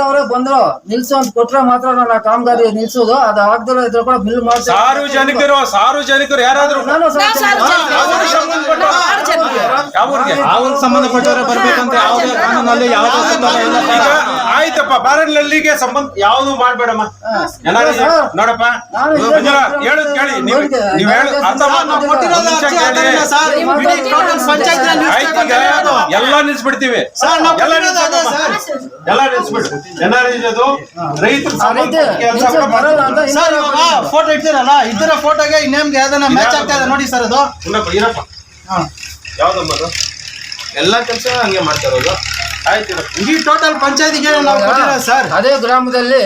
ಅವ್ರು
ಬಂದ್ರು ನಿಲ್ಸು ಅಂತ ಕೊಟ್ರೆ ಮಾತ್ರ ನಾನು ಆ ಕಾಮಗಾರಿ ನಿಲ್ಸೋದು ಅದು ಆಗ್ದಲ್ಲ ಇದ್ರೆ ಕೂಡ ಬಿಲ್ ಮಾಡ್ತೀನಿ
ಸಾರ್ವಜನಿಕರು ಸಾರ್ವಜನಿಕರು ಯಾರಾದ್ರೂ ಯಾವ
ಸಂಬಂಧಪಟ್ಟವರೇ ಬರ್ಬೇಕಂತ ಯಾವುದೇ ಕಾನೂನಲ್ಲಿ ಯಾವುದೇ
ಈಗ
ಸರ್.
ಆಯ್ತಪ್ಪ ಬಾರಲ್ಲಿಗೆ ಸಂಬಂಧ ಯಾವುದು ಮಾಡ್ಬೇಡಮ್ಮ. ಎಲ್ಲಾರು ನೋಡಪ್ಪ. ಕೇಳಿ. ನೀವು. ನೀವು ಹೇಳು. ಕೇಳಿ.
ನೀವು
ಈಗ ಎಲ್ಲ ನಿಲ್ಸ್ಬಿಡ್ತೀವಿ. ಎಲ್ಲ. ಎಲ್ಲ
ಆ ಬರಲ್ಲ
ಸರ್
ಇಬ್ಬರು
ಫೋಟೋ ಇಡ್ತೀರಲ್ಲ ಇದರ ಫೋಟೋಗೆ ಇನ್ನೇಮ್ಗೆ ಯಾವ್ದನ್ನ ಮ್ಯಾಚ್ ಆಗ್ತಾ ಇದೆ ನೋಡಿ ಸರ್ ಅದು.
ಇನ್ನಪ್ಪ ಇರಪ್ಪ. ಯಾವ್ದಮ್ಮ ಎಲ್ಲ
ಎಲ್ಲಾ ಕೆಲಸ ಹಂಗೆ ಮಾಡ್ತಾ ಇರೋದು.
ಆಯ್ತು
ಇಡೀ ಟೋಟಲ್ ಪಂಚಾಯತಿಗೆ ನಾವು ಸರ್
ಅದೇ ಗ್ರಾಮದಲ್ಲಿ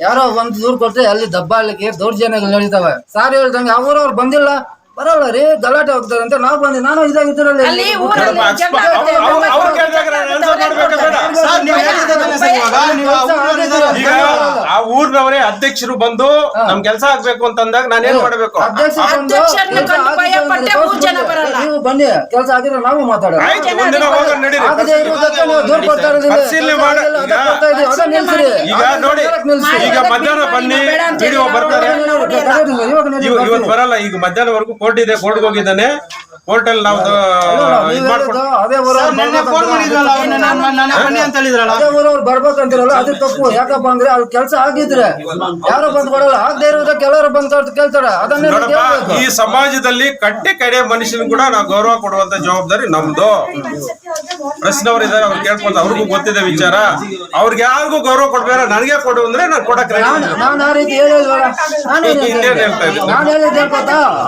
ಯಾರೋ ಒಂದು ದೂರ ಕೊಟ್ಟರೆ ಅಲ್ಲಿ ದಬ್ಬಾಳಿಕೆ ದೌರ್ಜನ್ಯಗಳು ನಡೀತಾವೆ. ಸಾರ್ ಹೇಳ್ದಂಗೆ ಅವರು ಅವ್ರು ಬಂದಿಲ್ಲ. ಬರಲ್ಲ ರೀ ಗಲಾಟೆ ಹೋಗ್ತಾರೆ ಅಂತ ನಾವು ಬಂದಿ ನಾನು ಇದಾಗ
ಅಲ್ಲಿ
ಇದ್ರಲ್ಲಿ
ಊರಲ್ಲಿ ಜಗಳ ಆಗುತ್ತೆ.
ಅವ್ರು- ಅವ್ರು- ಅವ್ರು ನಾನು answer ಮಾಡ್ಬೇಕಾ ಬೇಡ?
ಸರ್ ನೀವು ಹೇಳಿದ್ರೆ ಸರ್ ಇವಾಗ ನೀವು ಆ ಊರಲ್ಲಿ
ಈಗ ಆ ಊರ್ನವರೇ ಅಧ್ಯಕ್ಷರು ಬಂದು ನಮ್ ಕೆಲಸ ಆಗ್ಬೇಕು ಅಂತಂದಾಗ ನಾನೇನ್ ಮಾಡ್ಬೇಕು
ಅಧ್ಯಕ್ಷ ಬಂದು
ಅಧ್ಯಕ್ಷರನ್ನ
ಕೆಲ್ಸ
ಕಂಡು ಭಯ
ಆಗಿದ್ರೆ
ಪಟ್ಟೆ ಮೂರ್ ಜನ ಬರಲ್ಲ.
ನೀವು ಬನ್ನಿ ಕೆಲಸ ಆಗಿದ್ರೆ ನಾವು ಮಾತಾಡೋಣ
ಆಯ್ತು ಒಂದಿನ ಹೋಗೋಣ ನಡೀರಿ
ಆಗದೆ ಇರುವುದಕ್ಕೆ ನೀವು ದೂರ ಕೊಡ್ತಾ ಇರೋದಿಲ್ಲ.
ಪರಿಶೀಲನೆ ಮಾಡ-
ಕೆಲ್ಸ ಆಗಿಲ್ಲ,
ಈಗ-
ಅದಕ್ಕೆ ಕೊಡ್ತಾ ಇದೀವಿ, ಅದನ್ನ ನಿಲ್ಸಿರಿ.
ಈಗ ನೋಡಿ ಈಗ ಮಧ್ಯಾಹ್ನ ಬನ್ನಿ ವಿಡಿಯೋ ಬರ್ತಾರೆ. ಇವತ್ತು ಬರಲ್ಲ ಈಗ ಮಧ್ಯಾಹ್ನವರೆಗೂ ಕೋರ್ಟ್ ಇದೆ ಕೋರ್ಟ್ಗೆ ಹೋಗಿದ್ದಾನೆ. ಅಲ್ಲಿ ನಾವು
ಅದೇ ಊರವ್ರು ಅದೇ ಬರ್ಬೇಕಂತಿರಲ್ಲ ಅದು ತಪ್ಪು. ಯಾಕಪ್ಪ ಅಂದ್ರೆ ಅವ್ರ ಕೆಲಸ ಆಗಿದ್ರೆ ಯಾರು ಬಂದ್ ಕೊಡಲ್ಲ. ಆಗದೆ ಇರೋದ ಕೆಲವರು ಬಂದ್ ಕೇಳ್ತಾರೆ. ಅದನ್ನೇ
ಈ ಸಮಾಜದಲ್ಲಿ ಕಟ್ಟೆ ಕಡೆ ಮನುಷ್ಯನ ಕೂಡ ನಾವು ಗೌರವ ಕೊಡುವಂತ ಜವಾಬ್ದಾರಿ ನಮ್ದು. ಪ್ರಶ್ನವ್ರು ಇದಾರೆ ಅವ್ರು ಕೇಳ್ಕೊಂತ ಅವ್ರಿಗೂ ಗೊತ್ತಿದೆ ವಿಚಾರ. ಅವ್ರಿಗೆ ಯಾರಿಗೂ ಗೌರವ ಕೊಡ್ಬೇಡ ನನಗೆ ಕೊಡು ಅಂದ್ರೆ ನಾನು ಕೊಡಕ್
ನಾನ್ ಆ ರೀತಿ ಹೇಳಿಲ್ವಲ್ಲ? ನಾನು ಹೇಳಿದ್ದೆ.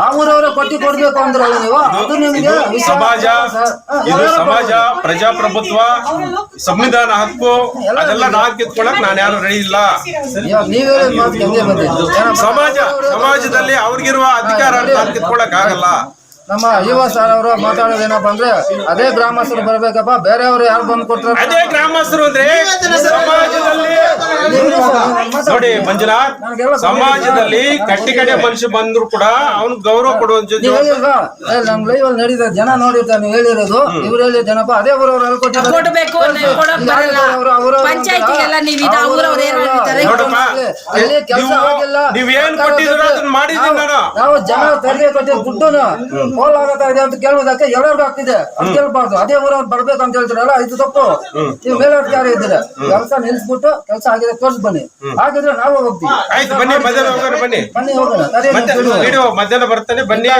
ಆ ಊರವ್ರೆ ಕೊಟ್ಟಿ ಕೊಡ್ಬೇಕು ಅಂದ್ರಲ್ಲ ನೀವು? ಅದು
ಇದು ಸಮಾಜ. ಇದು ಸಮಾಜ ಪ್ರಜಾಪ್ರಭುತ್ವ ಸಂವಿಧಾನ ಹಕ್ಕು ಅದೆಲ್ಲ ನಾನ್ ಕಿತ್ಕೊಳಕ್ ನಾನು ಯಾರು ರೆಡಿ ಇಲ್ಲ? ಸಮಾಜ ಸಮಾಜದಲ್ಲಿ ಅವ್ರಿಗಿರುವ ಅಧಿಕಾರ ನಾನ್ ಕಿತ್ಕೊಳಕ್ ಆಗಲ್ಲ
ನಮ್ಮ ಯುವ ಸರ್ ಅವರು ಮಾತಾಡೋದು ಏನಪ್ಪ ಅಂದ್ರೆ ಅದೇ ಗ್ರಾಮಸ್ಥರು ಬರ್ಬೇಕಪ್ಪ ಬೇರೆಯವರು ಯಾರು ಬಂದು ಕೊಟ್ಟರು
ಅದೇ ಗ್ರಾಮಸ್ಥರು ಅಂದ್ರೆ ಸಮಾಜದಲ್ಲಿ ನೋಡಿ ಮಂಜುನಾಥ್ ಸಮಾಜದಲ್ಲಿ ಕಟ್ಟಿ ಕಡೆ ಮನುಷ್ಯ ಬಂದ್ರು ಕೂಡ ಅವ್ನ್ ಗೌರವ ಕೊಡುವಂತ
ನಮ್ ಲೈವ್ ಅಲ್ಲಿ ನಡೀತಾ ಜನ ನೋಡಿರ್ತಾರೆ ನೀವು ಹೇಳಿರೋದು. ಇವ್ರು ಹೇಳಿದ್ದೇನಪ್ಪ ಅದೇ ಊರವ್ರು ಕೊಟ್ಟಿದ್ದಾರೆ.
ಕೊಡ್ಬೇಕು,
ಅವ್ರು-
ನೀವು ಇದು
ಅವ್ರು-
ಊರವ್ರು ಏನ್ ಹೇಳ್ತಾರೆ?
ಅಲ್ಲಿ ಕೆಲಸ ಆಗಿಲ್ಲ.
ನೀವ್ ಏನ್ ಕೊಟ್ಟಿದ್ದೀರೋ ಅದನ್ನ ಮಾಡಿದ್ದೀನಿ ನಾನು.
ನಾವು ಜನ ತೆರಿಗೆ ಕೊಟ್ಟಿದ್ರು ದುಡ್ಡನ್ನು ಪೋಲ್ ಆಗತ್ತಾ ಇದೆ ಅಂತ ಕೇಳುವುದಕ್ಕೆ ಎಲ್ಲರಿಗೂ ಆಗ್ತಿದೆ. ಅದು ಕೇಳ್ಬಾರ್ದು. ಅದೇ ಊರವ್ರು ಬರ್ಬೇಕು ಅಂತ ಹೇಳ್ತಾರಲ್ಲ ಇದು ತಪ್ಪು. ನೀವು ಮೇಲಾಧಿಕಾರಿ ಇದ್ದೀರ. ಕೆಲಸ ನಿಲ್ಸ್ಬಿಟ್ಟು ಕೆಲಸ ಆಗಿದೆ ತೋರ್ಸ್ ಬನ್ನಿ. ಹಾಗಿದ್ರೆ ನಾವು ಹೋಗ್ತೀವಿ.
ಆಯ್ತು ಬನ್ನಿ ಮಧ್ಯಾಹ್ನ ಹೋಗೋಣ ಬನ್ನಿ.
ಬನ್ನಿ ಹೋಗೋಣ. ಸರಿ,
ಮತ್ತೆ ವಿಡಿಯೋ ಮಧ್ಯಾಹ್ನ ಬರ್ತಾನೆ ಬನ್ನಿ.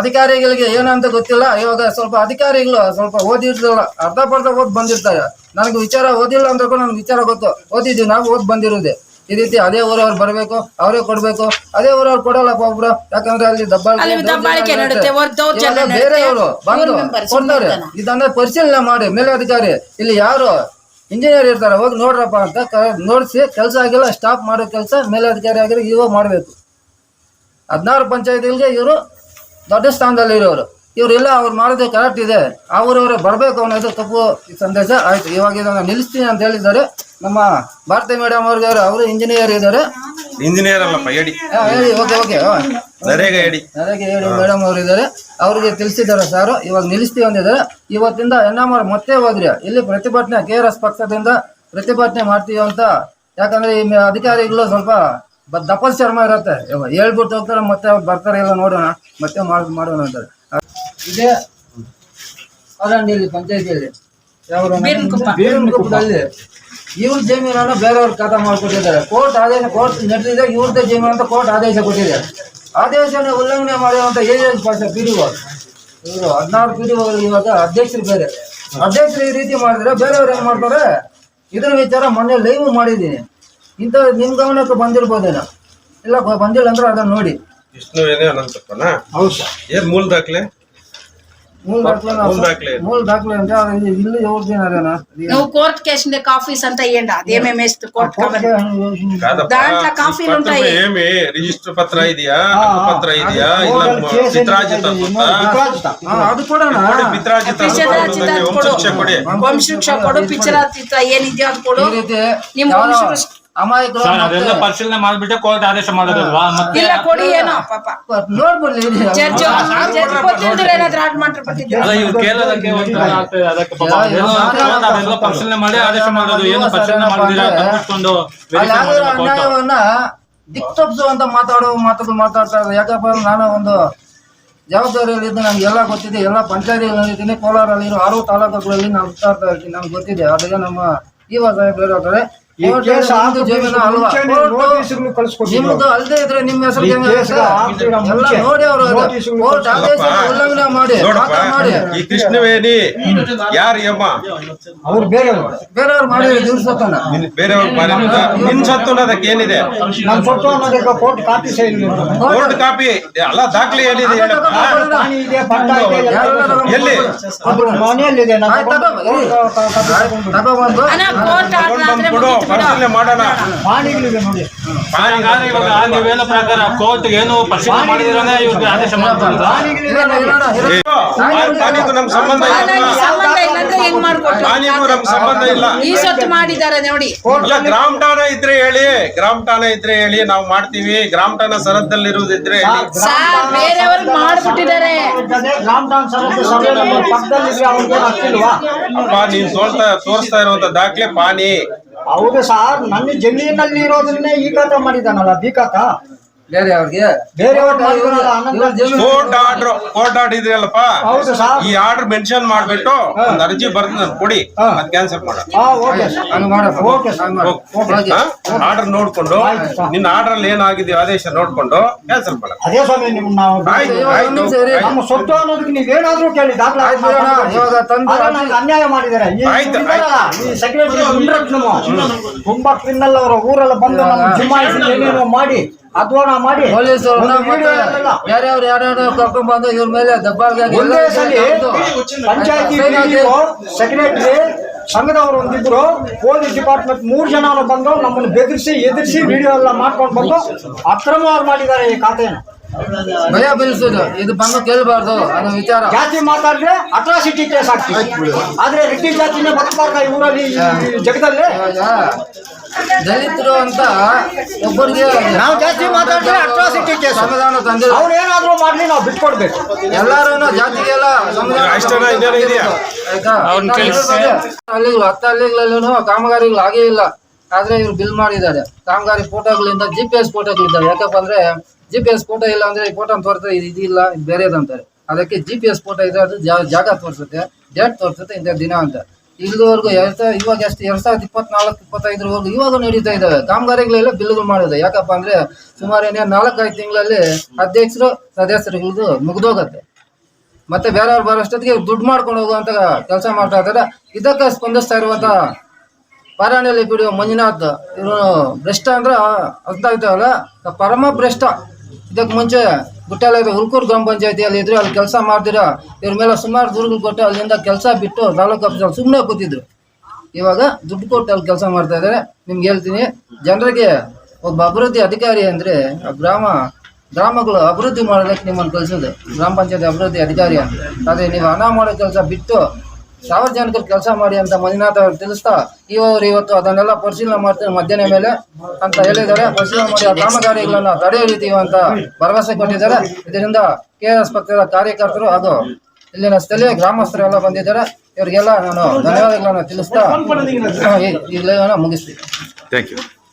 ಅಧಿಕಾರಿಗಳಿಗೆ ಏನಂತ ಗೊತ್ತಿಲ್ಲ. ಇವಾಗ ಸ್ವಲ್ಪ ಅಧಿಕಾರಿಗಳು ಸ್ವಲ್ಪ ಓದಿರ್ಲಿಲ್ಲ ಅರ್ಧ ಪರ್ಧ ಓದ್ ಬಂದಿರ್ತಾರೆ. ನನಗೆ ವಿಚಾರ ಓದಿಲ್ಲ ಅಂದ್ರೆ ನನ್ಗೆ ವಿಚಾರ ಗೊತ್ತು. ಓದಿದ್ದೀವಿ ನಾವು ಓದ್ ಬಂದಿರೋದೆ. ಈ ರೀತಿ ಅದೇ ಊರವ್ರು ಬರ್ಬೇಕು ಅವರೇ ಕೊಡ್ಬೇಕು. ಅದೇ ಊರವ್ರು ಕೊಡಲ್ಲಪ್ಪ ಒಬ್ರು. ಯಾಕಂದ್ರೆ ಅಲ್ಲಿ ದಬ್ಬಾಳಿಕೆ
ನಡುತ್ತೆ.
ಬೇರೆಯವರು ಬಂದು ಕೊಡ್ತಾರೆ. ಇದನ್ನ ಪರಿಶೀಲನೆ ಮಾಡಿ ಮೇಲಧಿಕಾರಿ. ಇಲ್ಲಿ ಯಾರು ಇಂಜಿನಿಯರ್ ಇರ್ತಾರೆ ಹೋಗಿ ನೋಡ್ರಪ್ಪ ಅಂತ ನೋಡ್ಸಿ ಕೆಲಸ ಆಗಿಲ್ಲ ಸ್ಟಾಪ್ ಮಾಡೋ ಕೆಲಸ ಮೇಲಧಿಕಾರಿ ಆಗಿರೋ ಇವಾಗ ಮಾಡಬೇಕು. ಹದಿನಾರು ಪಂಚಾಯತಿಗಳಿಗೆ ಇವರು ದೊಡ್ಡ ಸ್ಥಾನದಲ್ಲಿ ಇರೋರು ಇವರೆಲ್ಲ ಅವ್ರು ಮಾಡೋದೇ ಕರೆಕ್ಟ್ ಇದೆ. ಅವರವರೇ ಬರಬೇಕು ಅನ್ನೋದು ತಪ್ಪು ಸಂದೇಶ. ಆಯ್ತು ಇವಾಗ ಇದನ್ನ ನಿಲ್ಲಿಸ್ತೀನಿ ಅಂತ ಹೇಳಿದ್ದಾರೆ. ನಮ್ಮ ಭಾರತೀಯ ಮೇಡಮ್ ಅವ್ರಿಗೆ ಅವರು ಇಂಜಿನಿಯರ್ ಇದ್ದಾರೆ.
ಇಂಜಿನಿಯರ್ ಅಲ್ಲಪ್ಪ ಹೇಳಿ.
ಹಾ, ಹೇಳಿ ಓಕೆ ಓಕೆ
ನರೇಗ ಹೇಳಿ.
ನರೇಗ ಹೇಳಿ ಮೇಡಮ್ ಅವರು ಇದ್ದಾರೆ. ಅವ್ರಿಗೆ ತಿಳಿಸಿದ್ದಾರೆ ಸಾರು. ಇವಾಗ ನಿಲ್ಲಿಸ್ತೀವಿ ಅಂದಿದ್ದಾರೆ. ಇವತ್ತಿಂದ ಎನ್ ಎಂ ಆರ್ ಮತ್ತೆ ಹೋದ್ರಿ. ಇಲ್ಲಿ ಪ್ರತಿಭಟನೆ ಕೆ ಆರ್ ಎಸ್ ಪಕ್ಷದಿಂದ ಪ್ರತಿಭಟನೆ ಮಾಡ್ತೀವಿ ಅಂತ. ಯಾಕಂದ್ರೆ ಈ ಅಧಿಕಾರಿಗಳು ಸ್ವಲ್ಪ ದಪ್ಪದ ಚರ್ಮ ಇರುತ್ತೆ. ಹೇಳ್ಬಿಟ್ಟು ಹೋಗ್ತಾರೆ ಮತ್ತೆ ಅವ್ರು ಬರ್ತಾರೆ ಎಲ್ಲ ನೋಡೋಣ ಮತ್ತೆ ಮಾಡ್ ಮಾಡೋಣ ಅಂತಾರೆ ಇದೇ. ಅರಣ್ಯಲ್ಲಿ ಪಂಚಾಯತಿಯಲ್ಲಿ ಯಾವ ಬೀರನ್ಕೊಪ್ಪದಲ್ಲಿ ಇವ್ರ ಜಮೀನನ್ನು ಬೇರೆಯವ್ರ ಖಾತಾ ಮಾಡ್ಕೊಟ್ಟಿದ್ದಾರೆ. ಕೋರ್ಟ್ ಆದೇಶ ಕೋರ್ಟ್ ನಡೆದಿದೆ ಇವ್ರದ್ದೇ ಜಮೀನು ಅಂತ ಕೋರ್ಟ್ ಆದೇಶ ಕೊಟ್ಟಿದೆ. ಆದೇಶನ ಉಲ್ಲಂಘನೆ ಮಾಡಿರುವಂತ ಏಜೆನ್ಸ್ ಪಾಸ ಪಿ ಡಿ ಇವರು ಹದಿನಾರು ಪಿ ಡಿ ಇವಾಗ ಅಧ್ಯಕ್ಷರು ಬೇರೆ. ಅಧ್ಯಕ್ಷರು ಈ ರೀತಿ ಮಾಡಿದ್ರೆ ಬೇರೆಯವ್ರು ಏನ್ ಮಾಡ್ತಾರೆ? ಇದರ ವಿಚಾರ ಮೊನ್ನೆ ಲೈವ್ ಮಾಡಿದ್ದೀನಿ. ಇಂಥ ನಿಮ್ಮ ಗಮನಕ್ಕೆ ಬಂದಿರ್ಬೋದೇನೋ? ಇಲ್ಲ ಬಂದಿಲ್ಲ ಅಂದ್ರೆ ಅದನ್ನ ನೋಡಿ.
ವಿಷ್ಣುವೇನೇ ಅನಂತಪ್ಪನ ಏನ್ ಮೂಲ ದಾಖಲೆ
ಮೂಲ ದಾಖಲೆ ನಾವು-
ಮೂಲ ದಾಖಲೆ ಏನು?
ಮೂಲ ದಾಖಲೆ ಅಂತ ಅದು ಇಲ್ಲಿ ಅವ್ರದ್ದೇನ ಅದೇನಾ
నువ్వు కోర్టు కేసిన కాఫీస్ అంతా ఇయ్యండి అదేమేమి వేస్తూ కోర్టు కవర్
ಕಾದಪ್ಪ
దాంట్లో కాఫీలు
ಪತ್ರ
ఉంటాయి
ಏಮಿ ರಿಜಿಸ್ಟರ್ ಪತ್ರ ಇದೆಯಾ ಹಕ್ಕು ಪತ್ರ ಇದೆಯಾ ಇಲ್ಲ ಪಿತ್ರಾಜಿತ
ಹಾ, ಅದು ಕೊಡೋಣ
ಪಿತ್ರಾಜಿತ
ಪಿತ್ರಾಜಿತ ಕೊಡು.
ಶಿಕ್ಷೆ ಕೊಡಿ
ವಂಶವೃಕ್ಷ ಕೊಡು ಪಿಕ್ಚರ್ ಏನಿದೆಯೋ ಅದು ಕೊಡು
ಈ ರೀತಿ
ನಿಮ್ಮ
ಯಾರೋ
ವಂಶವೃಕ್ಷ
ಅಮಾಯಕರು
ಸರ್
ಮತ್ತೆ-
ಅದೆಲ್ಲ ಪರಿಶೀಲನೆ ಮಾಡಿಬಿಟ್ಟು ಕೋರ್ಟ್ ಆದೇಶ ಮಾಡೋದಲ್ವಾ ಮತ್ತೆ
ಇಲ್ಲ ಕೊಡಿ ಏನೋ. ಪಾಪ
ನೋಡ್ಬಿಡ್ಲಿ ಇದು.
ಜಡ್ಜ್ ಜಡ್ಜ್ ಗೊತ್ತಿಲ್ದ್ರೆ ಏನಾದ್ರು ಆರ್ಡರ್ ಮಾಡಿರ್ಬಿಟ್ಟಿದ್ರು
ಅಲ್ಲ ಇವ್ರು ಕೇಳೋದಕ್ಕೆ ಒಂಥರ ಆಗ್ತದೆ ಅದಕ್ಕೆ ಪಾಪ
ಯಾ-
ಅದೇನೋ
ಯಾ-
ಅದೆಲ್ಲ ಪರಿಶೀಲನೆ ಮಾಡಿ ಆದೇಶ ಮಾಡೋದು. ಏನು ಪರಿಶೀಲನೆ ತಪ್ಪಿಸ್ಕೊಂಡು ಮಾಡೋದು
ಅನ್ಯಾಯವನ್ನ ಅಂತ ಮಾತಾಡೋ ಮಾತುಗಳು ಮಾತಾಡ್ತಾ ಇದ್ದಾರೆ. ಯಾಕಪ್ಪ ಅಂದ್ರೆ ನಾನು ಒಂದು ಜವಾಬ್ದಾರಿಯಲ್ಲಿ ಇದ್ದು ನಮ್ಗೆ ಎಲ್ಲ ಗೊತ್ತಿದೆ. ಎಲ್ಲ ಪಂಚಾಯತಿಗಳಿದ್ದೀನಿ ಕೋಲಾರಲ್ಲಿರೋ ಆರು ತಾಲೂಕುಗಳಲ್ಲಿ ನಾವು ಸುತ್ತಾಡ್ತಾ ಇರ್ತೀನಿ ನಮ್ಗೆ ಗೊತ್ತಿದೆ. ಅದೇ ನಮ್ಮ ಇವ ಸಾಹೇಬ್ ಹೇಳ್ತಾರೆ ನಿಮ್ದು ಅಲ್ಲದೆ ಇದ್ರೆ ನಿಮ್ಮ ಹೆಸರು ಎಲ್ಲ ನೋಡಿ ಅವರು ಕೋರ್ಟ್ ಆದೇಶ ಉಲ್ಲಂಘನೆ ಮಾಡಿ ಮಾಡಿ
ಈ ಕೃಷ್ಣವೇಣಿ ಯಾರು ಯಮ್ಮ
ಅವ್ರು ಬೇರೆಯವರು ಬೇರೆಯವ್ರು ಮಾಡಿ ನಿಲ್ಸ್ಕೊತಾನ
ಬೇರೆಯವ್ರ ಮಾರಿದ ನಿನ್ ಸತ್ತು ಅನ್ನೋದಕ್ಕೆ ಏನಿದೆ ಕೋರ್ಟ್ ಕಾಪಿ ಎಲ್ಲ ದಾಖಲೆ ಏನಿದೆ ಎಲ್ಲಿ
ಮನೆಯಲ್ಲಿದೆ
ಅಣ್ಣ
ಪರಿಶೀಲನೆ ಮಾಡೋಣ.
ಹಾಗಾದ್ರೆ ಇವಾಗ ನೀವು ಹೇಳೋ ಪ್ರಕಾರ ಕೋರ್ಟ್ ಏನು ಪರಿಶೀಲನೆ ಮಾಡಿದಿರಾನೆ ಇವ್ರಿಗೆ ಆದೇಶ ಮಾಡ್ತಾರಲ್ಲ
ಏ, ಪಾನಿಗೂ ನಮ್ ಸಂಬಂಧ ಇಲ್ಲ.
ನನಗೆ ಸಂಬಂಧ ಇಲ್ಲ ಅಂದ್ರೆ ಹೆಂಗ್ ಮಾಡ್ಕೊಟ್ರು?
ಪಾನಿಗೂ ನಮ್ ಸಂಬಂಧ ಇಲ್ಲ.
ಈ ಸೊತ್ತು ಮಾಡಿದ್ದಾರೆ ನೋಡಿ.
ಗ್ರಾಮ ಠಾಣ ಇದ್ರೆ ಹೇಳಿ ಗ್ರಾಮ ಠಾಣ ಇದ್ರೆ ಹೇಳಿ ನಾವು ಮಾಡ್ತೀವಿ. ಗ್ರಾಮ ಠಾಣ ಸರದಲ್ಲಿ ಇರುವುದಿದ್ರೆ ಹೇಳಿ
ಸಾರ್ ಬೇರೆಯವ್ರಿಗೆ ಮಾಡ್ಬಿಟ್ಟಿದ್ದಾರೆ.
ಅಪ್ಪ ನೀನ್ ತೋರ್ತಾ ತೋರಿಸ್ತಾ ಇರುವಂತ ದಾಖಲೆ ಪಾನಿ
ಹೌದು ಸರ್ ನನ್ನ ಜಮೀನಲ್ಲಿ ಇರೋದನ್ನೇ ಈ ಕಥ ಮಾಡಿದಾನಲ್ಲ ಬಿ ಖಾತ
ಬೇರೆ ಅವ್ರಿಗೆ?
ಕೋರ್ಟ್ ಆರ್ಡರ್ ಕೋರ್ಟ್ ಆರ್ಡರ್ ಇದೆಯಲ್ಲಪ್ಪ
ಹೌದು ಸರ್.
ಈ ಆರ್ಡರ್ ಮೆನ್ಷನ್ ಮಾಡ್ಬಿಟ್ಟು ಒಂದ್ ಅರ್ಜಿ ಬರ್ದು ಕೊಡಿ ಅದ್ ಕ್ಯಾನ್ಸಲ್ ಮಾಡ.
ಹಾ ಓಕೆ. Sir okay
sir. ಮಾಡು.
ಆರ್ಡರ್ ನೋಡ್ಕೊಂಡು ನಿನ್ನ ಆರ್ಡರ್ ಅಲ್ಲಿ ಏನಾಗಿದೆ ಆದೇಶ ನೋಡ್ಕೊಂಡು ಕ್ಯಾನ್ಸಲ್ ಮಾಡ.
ಅದೇ ಸ್ವಾಮಿ ನಿಮ್ ನಾವು ನಮ್ಮ ಸೊತ್ತು ಅನ್ನೋದಕ್ಕೆ ಕೇಳಿ
ಇವಾಗ ತಂದು
ಆದ್ರೆ ಅನ್ಯಾಯ ಮಾಡಿದ್ದಾರೆ. ಈ ಸೆಕ್ರೆಟರಿ ತುಂಬಾ ಕ್ರಿಮಿನಲ್ ಅವರ ಊರೆಲ್ಲ ಬಂದು ನಮ್ಮ ಜುಮಾಯಿಸಿ ಏನೇನೋ ಮಾಡಿ. ಅಧ್ವಾನ ಮಾಡಿ.
ಪೊಲೀಸರು
ಎಲ್ಲ
ಬೇರೆ ಅವ್ರು ಯಾರ್ಯಾರು ಕರ್ಕೊಂಡ್ ಬಂದು ಇವ್ರ ಮೇಲೆ ದಬ್ಬಾಳಿಕೆ
ಒಂದೇ ಸಲ ಪಂಚಾಯತಿ ಸೆಕ್ರೆಟರಿ ಸಂಘದವರು ಒಂದಿದ್ರು ಪೊಲೀಸ್ ಡಿಪಾರ್ಟ್ಮೆಂಟ್ ಮೂರು ಜನ ಬಂದು ನಮ್ಮನ್ನು ಬೆದರಿಸಿ ಎದುರಿಸಿ ವಿಡಿಯೋ ಎಲ್ಲ ಮಾಡ್ಕೊಂಡು ಬಂದು ಅಕ್ರಮವಾಗಿ ಮಾಡಿದ್ದಾರೆ ಈ ಖಾತೆಯನ್ನು
ಭಯ ಬೀಳಿಸೋದು. ಇದು ಬಂದು ಕೇಳಬಾರ್ದು ಅನ್ನೋ ವಿಚಾರ.
ಜಾತಿ ಮಾತಾಡಿದ್ರೆ ಅಟ್ರಾಸಿಟಿ ಕೇಸ್ ಆಗ್ತದೆ. ಆದ್ರೆ ರೆಡ್ಡಿ ಜಾತಿನೇ ಬದುಕಬಾರ್ದ ಈ ಊರಲ್ಲಿ ಈ ಜಗದಲ್ಲಿ.
ದಲಿತರು ಅಂತ ಒಬ್ಬರಿಗೆ
ನಾವು ಜಾಸ್ತಿ ಮಾತಾಡಿದ್ರೆ ಅಟ್ರಾಸಿಟಿ ಕೇಸ್
ಸಂವಿಧಾನ ತಂದಿಲ್ಲ.
ಅವ್ರು ಏನಾದ್ರೂ ಮಾಡ್ಲಿ ನಾವು ಬಿಟ್ಕೊಡ್ಬೇಕು.
ಎಲ್ಲಾರು ಜಾತಿಗೆಲ್ಲ ಸಂವಿಧಾನ? ಆಯ್ತಾ? ಹಳ್ಳಿಗಳು ಹತ್ತು ಹಳ್ಳಿಗಳಲ್ಲೂ ಕಾಮಗಾರಿಗಳು ಆಗೇ ಇಲ್ಲ. ಆದ್ರೆ ಇವ್ರು ಬಿಲ್ ಮಾಡಿದ್ದಾರೆ. ಕಾಮಗಾರಿ ಫೋಟೋಗಳಿಂದ ಜಿ ಪಿ ಎಸ್ ಫೋಟೋಗಳಿದ್ದಾವೆ. ಯಾಕಪ್ಪ ಅಂದ್ರೆ ಜಿ ಪಿ ಎಸ್ ಫೋಟೋ ಇಲ್ಲ ಅಂದ್ರೆ ಈ ಫೋಟೋ ತೋರಿಸ್ತಾರೆ ಇದು ಇದಿಲ್ಲ, ಇದು ಬೇರೆದಂತಾರೆ ಅದಕ್ಕೆ ಜಿ ಪಿ ಎಸ್ ಫೋಟೋ ಇದೆ ಅದು ಜಾಗ ತೋರಿಸುತ್ತೆ ಡೇಟ್ ತೋರಿಸುತ್ತೆ, ಇಂಥ ದಿನ ಅಂತ. ಇಲ್ಲಿವರೆಗೂ ಎರಡ್ ಸಾವಿರ ಇವಾಗ ಎಷ್ಟು, ಎರಡ್ ಸಾವಿರದ ಇಪ್ಪತ್ನಾಲ್ಕು, ಇಪ್ಪತ್ತೈದರವರೆಗೂ ಇವಾಗ ನಡೀತಾ ಇದ್ದಾವೆ ಕಾಮಗಾರಿಗಳೆಲ್ಲ ಬಿಲ್ಗಳು ಮಾಡಿದೆ. ಯಾಕಪ್ಪ ಅಂದ್ರೆ ಸುಮಾರು ಏನೇ ನಾಲ್ಕೈದು ತಿಂಗಳಲ್ಲಿ ಅಧ್ಯಕ್ಷರು ಸದಸ್ಯರುಗಳದ್ದು ಮುಗ್ದೋಗತ್ತೆ. ಮತ್ತೆ ಬೇರೆಯವ್ರು ಬರೋಷ್ಟೊತ್ತಿಗೆ ದುಡ್ಡು ಮಾಡ್ಕೊಂಡು ಹೋಗುವಂತ ಕೆಲಸ ಮಾಡ್ತಾ ಇದ್ದಾರೆ ಇದಕ್ಕೆ ಸ್ಪಂದಿಸ್ತಾ ಇರುವಂತ ಪಾರಾಯಣಲ್ಲಿ ಬಿಡುವ ಮಂಜುನಾಥ್. ಇವರು ಭ್ರಷ್ಟ ಅಂದ್ರೆ ಅರ್ಥ ಆಗ್ತಾವಲ್ಲ ಪರಮ ಭ್ರಷ್ಟ. ಇದಕ್ಕೆ ಮುಂಚೆ ಗುಟ್ಟಾಲಯದ ಹುಲ್ಕೂರು ಗ್ರಾಮ ಪಂಚಾಯತಿಯಲ್ಲಿ ಇದ್ರು ಅಲ್ಲಿ ಕೆಲಸ ಮಾಡ್ದಿರ, ಇವ್ರ ಮೇಲೆ ಸುಮಾರು ದೂರಗಳು ಕೊಟ್ಟು ಅಲ್ಲಿಂದ ಕೆಲಸ ಬಿಟ್ಟು ತಾಲೂಕು ಆಫೀಸಲ್ಲಿ ಸುಮ್ಮನೆ ಕೂತಿದ್ರು. ಇವಾಗ ದುಡ್ಡು ಕೊಟ್ಟು ಅಲ್ಲಿ ಕೆಲಸ ಮಾಡ್ತಾ ಇದ್ದಾರೆ ನಿಮ್ಗೆ ಹೇಳ್ತೀನಿ, ಜನರಿಗೆ ಒಬ್ಬ ಅಭಿವೃದ್ಧಿ ಅಧಿಕಾರಿ ಅಂದ್ರೆ ಆ ಗ್ರಾಮ, ಗ್ರಾಮಗಳು ಅಭಿವೃದ್ಧಿ ಮಾಡೋದಕ್ಕೆ ನಿಮ್ಮನ್ನು ಕಲಿಸೋದು ಗ್ರಾಮ ಪಂಚಾಯತ್ ಅಭಿವೃದ್ಧಿ ಅಧಿಕಾರಿ ಅಂತ ಆದ್ರೆ ನೀವು ಹಣ ಮಾಡೋ ಕೆಲಸ ಬಿಟ್ಟು ಸಾರ್ವಜನಿಕರು ಕೆಲಸ ಮಾಡಿ ಅಂತ ಮಂಜುನಾಥ್ ಅವ್ರು ತಿಳಿಸ್ತಾ ಇವರು ಇವತ್ತು ಅದನ್ನೆಲ್ಲ ಪರಿಶೀಲನೆ ಮಾಡ್ತಾರೆ ಮಧ್ಯಾಹ್ನ ಮೇಲೆ ಅಂತ ಹೇಳಿದ್ದಾರೆ. ಪರಿಶೀಲನೆ ಮಾಡಿ ಆ ಕಾಮಗಾರಿಗಳನ್ನ ತಡೆ ಹಿಡಿತೀವಿ ಅಂತ ಭರವಸೆ ಕೊಟ್ಟಿದ್ದಾರೆ. ಇದರಿಂದ ಕೆ ಎಸ್ ಪಕ್ಷದ ಕಾರ್ಯಕರ್ತರು ಅದು ಇಲ್ಲಿನ ಸ್ಥಳೀಯ ಗ್ರಾಮಸ್ಥರೆಲ್ಲ ಬಂದಿದ್ದಾರೆ. ಇವರಿಗೆಲ್ಲ ನಾನು ಧನ್ಯವಾದಗಳನ್ನ ತಿಳಿಸ್ತಾ ಅನ್ನ ಮುಗಿಸ್ತೀನಿ.
Thank you